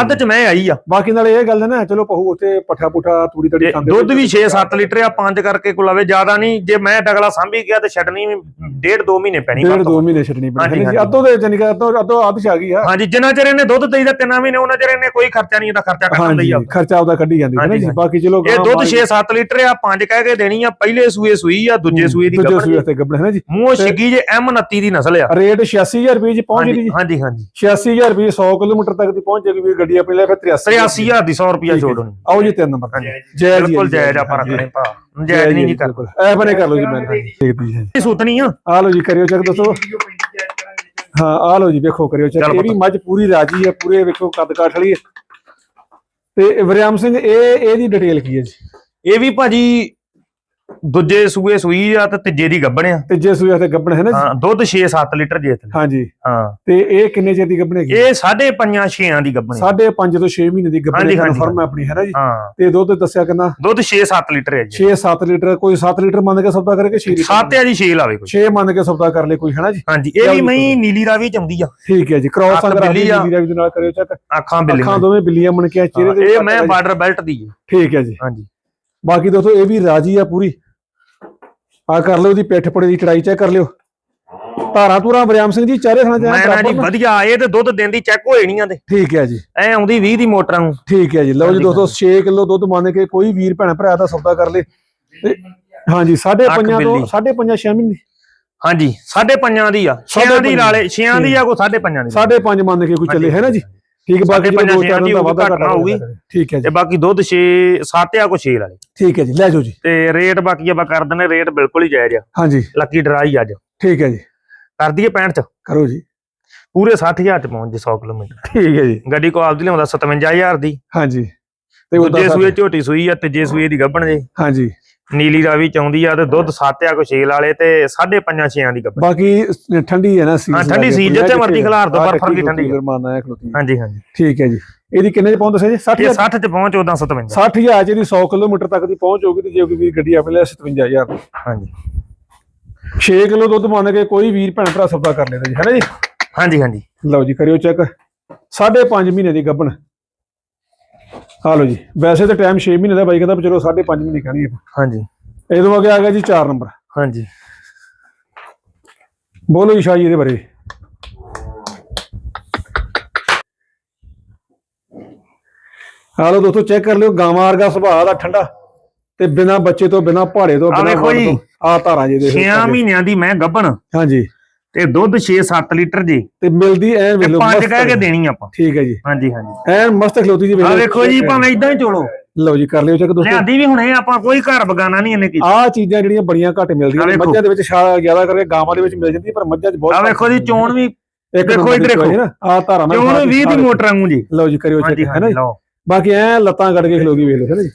ਅੱਧ ਚ ਮੈਂ ਆਈ ਆ। ਬਾਕੀ ਨਾਲ ਇਹ ਗੱਲ ਹੈ ਨਾ ਚਲੋ ਪਹੂ ਉੱਥੇ ਪੱਠਾ ਪੁੱਠਾ ਤੂੜੀ ਤੜੀ ਖਾਂਦੇ ਦੁੱਧ ਵੀ 6-7 ਲੀਟਰ ਆ ਪੰਜ ਕਰਕੇ ਕੋਲਾਵੇ ਜ਼ਿਆਦਾ ਨਹੀਂ। ਜੇ ਮੈਂ ਅਗਲਾ ਸਾਂਭੀ ਗਿਆ ਤੇ ਛੱਡਣੀ ਵੀ ਡੇਢ ਦੋ ਮਹੀਨੇ ਪੈਣੀ ਡੇਢ ਦੋ ਮਹੀਨੇ ਛੱਡਣੀ ਪੈਣੀ। ਅੱਧੋ ਦੇ ਜਾਨੀ ਕਿ ਅੱਧੋ ਅੱਧੋ ਅੱਧ ਚ ਆ ਗਈ ਆ। ਹਾਂਜੀ ਜਿੰਨਾ ਚਿਰ ਇਹਨੇ ਦੁੱਧ ਦੇਈਦਾ ਤਿੰਨਾਂ ਮਹੀਨੇ ਉਹਨਾਂ ਚਿਰ ਇਹਨੇ ਕੋਈ ਖਰਚਾ ਨਹੀਂ ਇਹਦਾ ਖਰਚਾ ਕਰਨ ਹਾਂਜੀ ਲਈ ਆ। ਖਰਚਾ ਉਹਦਾ ਕੱਢੀ ਜਾਂਦੀ ਹੈ ਨਾ ਹਾਂਜੀ, ਜੀ। ਬਾਕੀ ਚਲੋ ਇਹ ਦੁੱਧ ਮਾਲ- 6-7 ਲੀਟਰ ਆ ਪੰਜ ਕਹਿ ਕੇ ਦੇਣੀ ਆ ਪਹਿਲੇ ਸੂਏ ਸੂਈ ਆ ਦੂਜੇ ਸੂਏ ਦੀ ਦੂਜੇ ਗੱਭਣ ਸੂਏ ਜੀ। ਤੇ ਗੱਬੜ ਹੈ ਨਾ ਜੀ। ਮੂੰਹ ਛਿੱਗੀ ਜੇ M29 ਦੀ ਨਸਲ ਆ। ਰੇਟ 86000 ਰੁਪਏ ਜੀ ਪਹੁੰਚ ਜੀ। ਹਾਂਜੀ ਹਾਂਜੀ। 86000 ਰੁਪਏ 100 ਕਿਲੋਮੀਟਰ ਤੱਕ ਦੀ ਪਹੁੰਚ ਜਾਏਗੀ ਵੀ ਗੱਡੀ ਆਪਣੀ ਲੈ ਫਿਰ 83 83000 ਦੀ। 100 ਰੁਪਿਆ ਛੋੜ ਹੋਣੀ। ਆਓ ਜੀ ਤਿੰਨ ਨੰਬਰ। ਹਾਂਜੀ ਜੈ ਜੀ ਬਿਲਕੁਲ ਜਾਇਜ਼ ਆ ਪਰ ਰੱਖਣੇ ਭਾ ਜਾਇਜ਼ ਨਹੀਂ ਜੀ ਕਰ ਬਿਲਕੁਲ। ਐ ਬਨੇ ਕਰ ਲਓ ਜੀ ਮੈਂ ਦੇਖਦੀ ਹੈ ਇਹ ਸੁਤਨੀ ਆ। ਆ ਲਓ ਜੀ ਕਰਿਓ ਚੈੱਕ ਦੱਸੋ। ਹਾਂ ਆ ਲਓ ਜੀ ਵੇਖੋ ਕਰਿਓ ਚੈੱਕ। ਇਹ ਵੀ ਮੱਝ ਪੂਰੀ ਰਾਜੀ ਹੈ ਪੂਰੇ ਵੇਖੋ ਕੱਦ ਕਾਠ ਵਾਲੀ ਤੇ ਵਰਿਆਮ ਸਿੰਘ ਇਹ ਇਹਦੀ ਡਿਟੇਲ ਕੀ ਹੈ ਜੀ? ਇਹ ਵੀ ਭਾਜੀ ਦੂਜੇ ਸੂਏ ਸੂਈ ਆ ਤੇ ਤੀਜੇ ਦੀ ਗੱਭਣ ਆ। ਤੀਜੇ ਸੂਏ ਤੇ ਗੱਬਣ ਹੈ ਨਾ ਹਾਂ ਦੁੱਧ 6-7 ਲੀਟਰ ਜੇ ਥੱਲੇ। ਹਾਂਜੀ। ਹਾਂ। ਤੇ ਇਹ ਕਿੰਨੇ ਚਿਰ ਦੀ ਗੱਬਣ ਹੈਗੀ? ਇਹ 5.5 6 ਦੀ ਗੱਭਣ ਆ। ਸਾਢੇ 5 ਤੋਂ 6 ਮਹੀਨੇ ਦੀ ਹਾਂਜੀ, ਕਨਫਰਮ ਹੈ ਆਪਣੀ ਹੈ ਨਾ ਜੀ? ਤੇ ਦੁੱਧ ਦੱਸਿਆ ਕਿੰਨਾ? ਦੁੱਧ 6-7 ਲੀਟਰ ਹੈ ਜੀ। 6-7 ਲੀਟਰ ਕੋਈ 7 ਲੀਟਰ ਮੰਨ ਕੇ ਸੌਦਾ ਕਰੇ ਕਿ 6 ਲੀਟਰ 7 ਆ ਜੀ 6 ਲਾਵੇ ਕੋਈ। 6 ਮੰਨ ਕੇ ਸੌਦਾ ਕਰ ਲੇ ਕੋਈ ਹੈ ਨਾ ਜੀ? ਹਾਂਜੀ ਇਹ ਵੀ ਮਈ ਨੀਲੀ ਰਾਵੀ ਚ ਆਉਂਦੀ ਆ। ਠੀਕ ਹੈ ਜੀ ਕ੍ਰਾਸ ਅੱਖ ਅਗਰ ਬਿੱਲੀ ਆ। ਆਪਣੀ ਵੀਰਾ ਵੀ ਦੇ ਨਾਲ ਕਰਿਓ ਚੈੱਕ ਅੱਖਾਂ ਬਿੱਲੀ ਅੱਖਾਂ ਦੋਵੇਂ ਬਿੱਲੀਆਂ ਬਣ ਕੇ ਚਿਹਰੇ ਤੇ ਵੀ ਇਹ ਮੈਂ। ਬਾਰਡਰ ਬੈਲਟ ਦੀ। ਠੀਕ ਹੈ ਜੀ। ਹਾਂਜੀ। ਬਾਕੀ ਦੋਸਤੋ ਇਹ ਵੀ ਰਾਜੀ ਆ ਪੂਰੀ। ਆ ਕਰ ਲਿਓ ਉਹਦੀ ਪਿੱਠ ਪੜੇ ਦੀ ਚੜਾਈ ਚੈੱਕ ਕਰ ਲਿਓ। ਧਾਰਾਂ ਧੂਰਾਂ ਬਰਿਆਮ ਸਿੰਘ ਜੀ ਚਾਰੇ ਥਾਂ ਮੈਂ ਨਾ ਜੀ ਵਧੀਆ ਇਹ ਤੇ ਦੁੱਧ ਦਿੰਦੀ ਚੈੱਕ ਹੋਏ ਨਹੀਂ ਆਂਦੇ ਠੀਕ ਹੈ ਜੀ। ਐ ਆਉਂਦੀ 20 ਦੀ ਮੋਟਰਾਂ ਨੂੰ। ਠੀਕ ਹੈ ਜੀ। ਲਓ ਜੀ ਦੋਸਤੋ 6 ਕਿਲੋ ਦੁੱਧ ਮੰਨ ਕੇ ਕੋਈ ਵੀਰ ਭੈਣ ਭਰਾ ਦਾ ਸੌਦਾ ਕਰ ਲੇ। ਤੇ ਹਾਂਜੀ 5.5 ਅੱਠ ਤੋਂ ਬਿੱਲੀ। 5.5 6 ਮਹੀਨੇ। ਹਾਂਜੀ 5.5 ਦੀ ਆ। 6 ਸਾਢੇ ਦੀ। ਲਾਲੇ 6 ਦੀ ਆ ਕੋ 5.5 ਦੀ? 5.5 ਮੰਨ ਕੇ ਕੋਈ ਚੱਲੇ ਹੈ ਨਾ ਜੀ? ਠੀਕ ਬਾਕੀ ਦੋ ਚਾਰ ਦਾ ਵਾਧਾ ਘੱਟ ਘਟਾ ਹੋਊਗੀ। ਠੀਕ ਹੈ ਜੀ। ਤੇ ਬਾਕੀ ਦੁੱਧ 6 7 ਆ ਕੋ 6 ਵਾਲੇ ਠੀਕ ਹੈ ਜੀ ਲੈ ਜਾਓ ਜੀ। ਤੇ ਰੇਟ ਬਾਕੀ ਆਪਾਂ ਕਰ ਦਿੰਨੇ ਰੇਟ ਬਿਲਕੁਲ ਹੀ ਜਾਇਜ਼ ਆ। ਹਾਂਜੀ। ਲੱਕੀ ਡਰਾਈ ਅੱਜ। ਠੀਕ ਹੈ ਜੀ। ਕਰ ਦਈਏ 65 ਚ ਕਰੋ ਜੀ। ਪੂਰੇ 60000 ਚ ਪਹੁੰਚ ਜੇ 100 ਕਿਲੋਮੀਟਰ। ਠੀਕ ਹੈ ਜੀ। ਗੱਡੀ ਕੋ ਆਪਦੀ ਲਿਆਉਂਦਾ 57000 ਦੀ। ਹਾਂਜੀ। ਤੇ ਦੂਜੇ ਉਹਦਾ ਸੂਏ ਝੋਟੀ ਸੂਈ ਆ ਤੀਜੇ ਸੂਏ ਦੀ ਗੱਭਣ ਜੇ। ਹਾਂਜੀ। ਨੀਲੀ ਰਾਵੀ ਚਾਉਂਦੀ ਆ ਤੇ ਦੁੱਧ 7 ਆ ਕੋ 6 ਵਾਲੇ ਤੇ 5.5 6 ਦੀ ਗੱਭਣ ਬਾਕੀ ਠੰਡੀ ਹੈ ਨਾ ਸੀਜ਼ਨ ਹਾਂ, ਠੰਡੀ ਸੀ, ਜਿੱਥੇ ਮਰਜ਼ੀ ਖਿਲਾਰ ਦਿਓ, ਬਰਫ਼ ਵਰਗੀ ਠੰਡੀ ਆ। ਮਾਨਾ ਹੈ ਖਲੋਤੀ। ਹਾਂਜੀ ਹਾਂਜੀ। ਠੀਕ ਹੈ ਜੀ। ਇਹਦੀ ਕਿੰਨੇ ਚ ਪਹੁੰਚ ਦੱਸਿਆ ਜੀ? 60 ਇਹ 60 ਚ ਪਹੁੰਚ ਉਦਾਂ 57 60000 ਚ ਇਹਦੀ 100 ਕਿਲੋਮੀਟਰ ਤੱਕ ਦੀ ਪਹੁੰਚ ਹੋਊਗੀ ਤੇ ਜੇ ਕੋਈ ਗੱਡੀ ਆਪਣੇ ਲਈ 57000 ਹਾਂਜੀ। 6 ਕਿਲੋ ਦੁੱਧ ਮੰਨ ਕੇ ਕੋਈ ਵੀਰ ਭੈਣ ਭਰਾ ਸੌਦਾ ਕਰ ਲੈਂਦਾ ਜੀ ਹੈ ਨਾ ਜੀ? ਹਾਂਜੀ ਹਾਂਜੀ। ਲਓ ਜੀ ਕਰਿਓ ਚੈੱਕ। 5.5 ਮਹੀਨੇ ਦੀ ਗੱਭਣ। ਆ ਲਓ ਜੀ। ਵੈਸੇ ਤਾਂ ਟਾਈਮ 6 ਮਹੀਨੇ ਦਾ ਬਾਈ ਕਹਿੰਦਾ ਚਲੋ 5.5 ਮਹੀਨੇ ਕਹਿਣੀ ਆਪਾਂ। ਹਾਂਜੀ। ਇਹਦੋਂ ਅੱਗੇ ਆ ਗਿਆ ਜੀ 4 ਨੰਬਰ ਹਾਂਜੀ। ਬੋਲੋ ਜੀ ਸ਼ਾਹ ਜੀ ਇਹਦੇ ਬਾਰੇ। ਆ ਲਓ ਦੋਸਤੋ ਚੈੱਕ ਕਰ ਲਿਓ ਗਾਵਾਂ ਵਰਗਾ ਸੁਭਾਅ ਦਾ ਠੰਡਾ। ਤੇ ਬਿਨਾ ਬੱਚੇ ਤੋਂ ਬਿਨਾ ਪਹਾੜੇ ਤੋਂ ਬਿਨਾ ਵੇਖੋ ਜੀ। ਆ ਧਾਰਾਂ ਜੀ ਦੇਖੋ। 6 ਮਹੀਨਿਆਂ ਦੀ ਮੈਂ ਗੱਭਣ। ਹਾਂਜੀ। ਤੇ ਦੁੱਧ 6-7 ਲੀਟਰ ਜੀ। ਤੇ ਮਿਲਦੀ ਐਨ ਤੇ ਵੇਲੋ ਪੰਜ ਕਹਿ ਕੇ ਦੇਣੀ ਆਪਾਂ। ਠੀਕ ਹੈ ਜੀ। ਹਾਂਜੀ ਹਾਂਜੀ। ਐਨ ਮਸਤ ਖਲੋਤੀ ਜੀ ਆ ਵੇਖੋ ਜੀ ਭਾਵੇਂ ਇਦਾਂ ਹੀ ਚੋਲੋ। ਲਓ ਜੀ ਕਰ ਲਿਓ ਚੈੱਕ ਦੋਸਤੋ। ਲਿਆਂਦੀ ਵੀ ਹੁਣੇ ਆਪਾਂ ਕੋਈ ਘਰ ਬਗਾਨਾ ਨਹੀਂ ਇਹਨੇ ਕੀਤੀ। ਆਹ ਚੀਜ਼ਾਂ ਜਿਹੜੀਆਂ ਬੜੀਆਂ ਘੱਟ ਮਿਲਦੀਆਂ ਆਹ ਨੇ ਵੇਖੋ। ਮੱਝਾਂ ਦੇ ਵਿੱਚ ਛਾ ਜ਼ਿਆਦਾ ਕਰਕੇ ਗਾਵਾਂ ਦੇ ਵਿੱਚ ਮਿਲ ਜਾਂਦੀ ਪਰ ਮੱਝਾਂ 'ਚ ਬਹੁਤ ਆ ਵੇਖੋ ਜੀ ਚੋਣ ਵੀ ਇੱਕ ਦੇਖੋ ਇੱਧਰ ਦੇਖੋ। ਆ ਧਾਰਾਂ ਚੋਣ ਖਾ ਕੇ 20 ਦੀ ਮੋਟਰ ਵਾਂਗੂ ਜੀ। ਲਓ ਜੀ ਕਰਿਓ ਹਾਂਜੀ ਚੈੱਕ ਹੈ ਨਾ ਹਾਂਜੀ ਜੀ? ਲਓ। ਬਾਕੀ ਐ ਲੱਤਾਂ ਕੱਢ ਕੇ ਖਲੋਗੀ ਵੇਖ ਲਓ ਹੈ ਨਾ ਜੀ?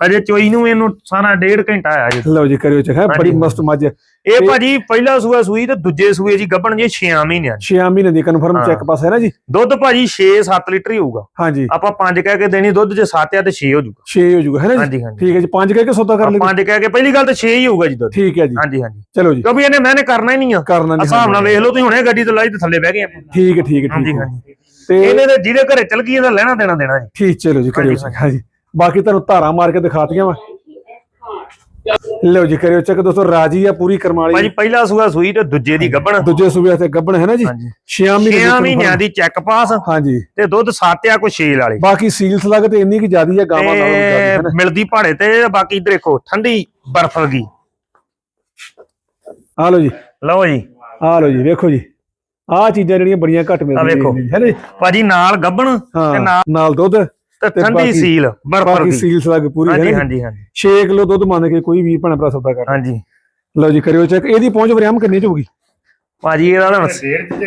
ਅਜੇ ਚੋਈ ਨੂੰ ਇਹਨੂੰ ਸਾਰਾ ਡੇਢ ਘੰਟਾ ਆਇਆ ਜੀ ਲਓ ਜੀ ਕਰਿਓ ਹੈ ਬੜੀ। ਮਸਤ ਮੱਝ ਇਹ ਭਾਜੀ ਪਹਿਲਾ ਸੂਆ ਸੂਈ ਤੇ ਦੂਜੇ ਸੂਏ ਜੀ ਗੱਭਣ ਜੀ 6 ਮਹੀਨਿਆਂ ਦੀ। 6 ਮਹੀਨੇ ਦੀ ਕਨਫਰਮ। ਚੈੱਕ ਪਾਸ ਹੈ ਨਾ ਜੀ? ਦੁੱਧ ਭਾਜੀ 6-7 ਲੀਟਰ ਹੀ ਹੋਊਗਾ। ਹਾਂਜੀ। ਆਪਾਂ 5 ਕਹਿ ਕੇ ਦੇਣੀ ਦੁੱਧ ਜੇ 7 ਆ ਤੇ 6 ਹੋ ਜਾਊਗਾ 6 ਹੋ ਜਾਊਗਾ ਹੈ ਨਾ ਜੀ? ਠੀਕ ਹੈ ਜੀ ਪੰਜ ਕਹਿ ਕੇ ਸੌਦਾ ਕਰ ਲਈ 5 ਕਹਿ ਕੇ ਪਹਿਲੀ ਗੱਲ ਤਾਂ 6 ਹੀ ਹੋਊਗਾ ਜੀ ਦੁੱਧ। ਠੀਕ ਹੈ ਜੀ। ਹਾਂਜੀ ਹਾਂਜੀ। ਚਲੋ ਜੀ। ਕਿਉਂਕਿ ਇਹਨੇ ਮੈਨੇ ਕਰਨਾ ਹੀ ਨਹੀਂ ਆ। ਕਰਨਾ ਨਹੀਂ ਹਿਸਾਬ ਨਾਲ ਵੇਖ ਲਓ ਤੁਸੀਂ ਹੁਣੇ ਗੱਡੀ ਤੋਂ ਲਾਈ ਤੇ ਥੱਲੇ ਬਹਿ ਗਏ ਆਪਾਂ। ਠੀਕ ਹੈ ਠੀਕ ਹੈ ਹਾਂਜੀ ਹਾਂਜੀ। ਤੇ ਇਹਨੇ ਤੇ ਜਿਹਦੇ ਘਰੇ ਚਲ ਗਈ ਇਹਦਾ ਲੈਣਾ ਦੇਣਾ ਦੇਣਾ ਜੀ ਠੀਕ ਚਲੋ ਜੀ ਕਰਿਓ ਹਾਂਜੀ। ਬਾਕੀ ਤੁਹਾਨੂੰ ਧਾਰਾਂ ਮਾਰ ਕੇ ਦਿਖਾਤੀਆਂ ਵਾ। ਲਓ ਜੀ ਕਰਿਓ ਚੈੱਕ ਦੋਸਤੋ ਰਾਜੀ ਆ ਪੂਰੀ ਕਰਮਾਲੀ। ਭਾਜੀ ਪਹਿਲਾ ਸੂਆ ਸੂਈ ਤੇ ਦੂਜੇ ਦੀ ਗੱਭਣ। ਦੂਜੇ ਸੂਬੇ ਤੇ ਗੱਬਣ ਹੈ ਨਾ ਜੀ? ਹਾਂਜੀ। 6 ਮਹੀਨੇ 6 ਦੀ ਮਹੀਨਿਆਂ। ਦੀ ਚੈੱਕ ਪਾਸ ਹਾਂਜੀ। ਤੇ ਦੁੱਧ 7 ਆ ਕੋ 6 ਵਾਲੇ। ਬਾਕੀ ਸੀਲਸ ਲੱਗ ਤੇ ਇੰਨੀ ਕੀ ਜ਼ਿਆਦੀ ਹੈ ਗਾਵਾਂ ਨਾਲੋਂ ਮਿਲਦੀ ਪਹਾੜੇ ਤੇ ਬਾਕੀ ਇਧਰ ਦੇਖੋ ਠੰਡੀ ਬਰਫ਼ ਵਰਗੀ ਆ ਲਓ ਜੀ। ਲਓ ਜੀ। ਆ ਲਓ ਜੀ ਵੇਖੋ ਜੀ। ਆਹ ਚੀਜ਼ਾਂ ਜਿਹੜੀਆਂ ਬੜੀਆਂ ਘੱਟ ਮਿਲਦੀਆਂ ਹੈ ਨਾ ਭਾਜੀ ਨਾਲ ਗੱਭਣ ਤੇ ਨਾਲ ਦੁੱਧ। ਤੇ ਠੰਡੀ ਸੀਲ ਬਰਫ਼ ਬਾਕੀ ਵਰਗੀ। ਸੀਲਸ ਲੱਗ ਪੂਰੀ ਹੈ ਹਾਂਜੀ ਹਾਂਜੀ ਹਾਂਜੀ। 6 ਕਿਲੋ ਦੁੱਧ ਮੰਨ ਕੇ ਕੋਈ ਵੀ ਭੈਣ ਭਰਾ ਸੌਦਾ ਕਰ। ਹਾਂਜੀ। ਲਓ ਜੀ ਕਰਿਓ ਚੈੱਕ ਇਹਦੀ ਪਹੁੰਚ ਵਰਿਆਮ ਕਿੰਨੀ ਚ ਹੋਊਗੀ? ਭਾਜੀ ਇਹਦਾ ਤਾਂ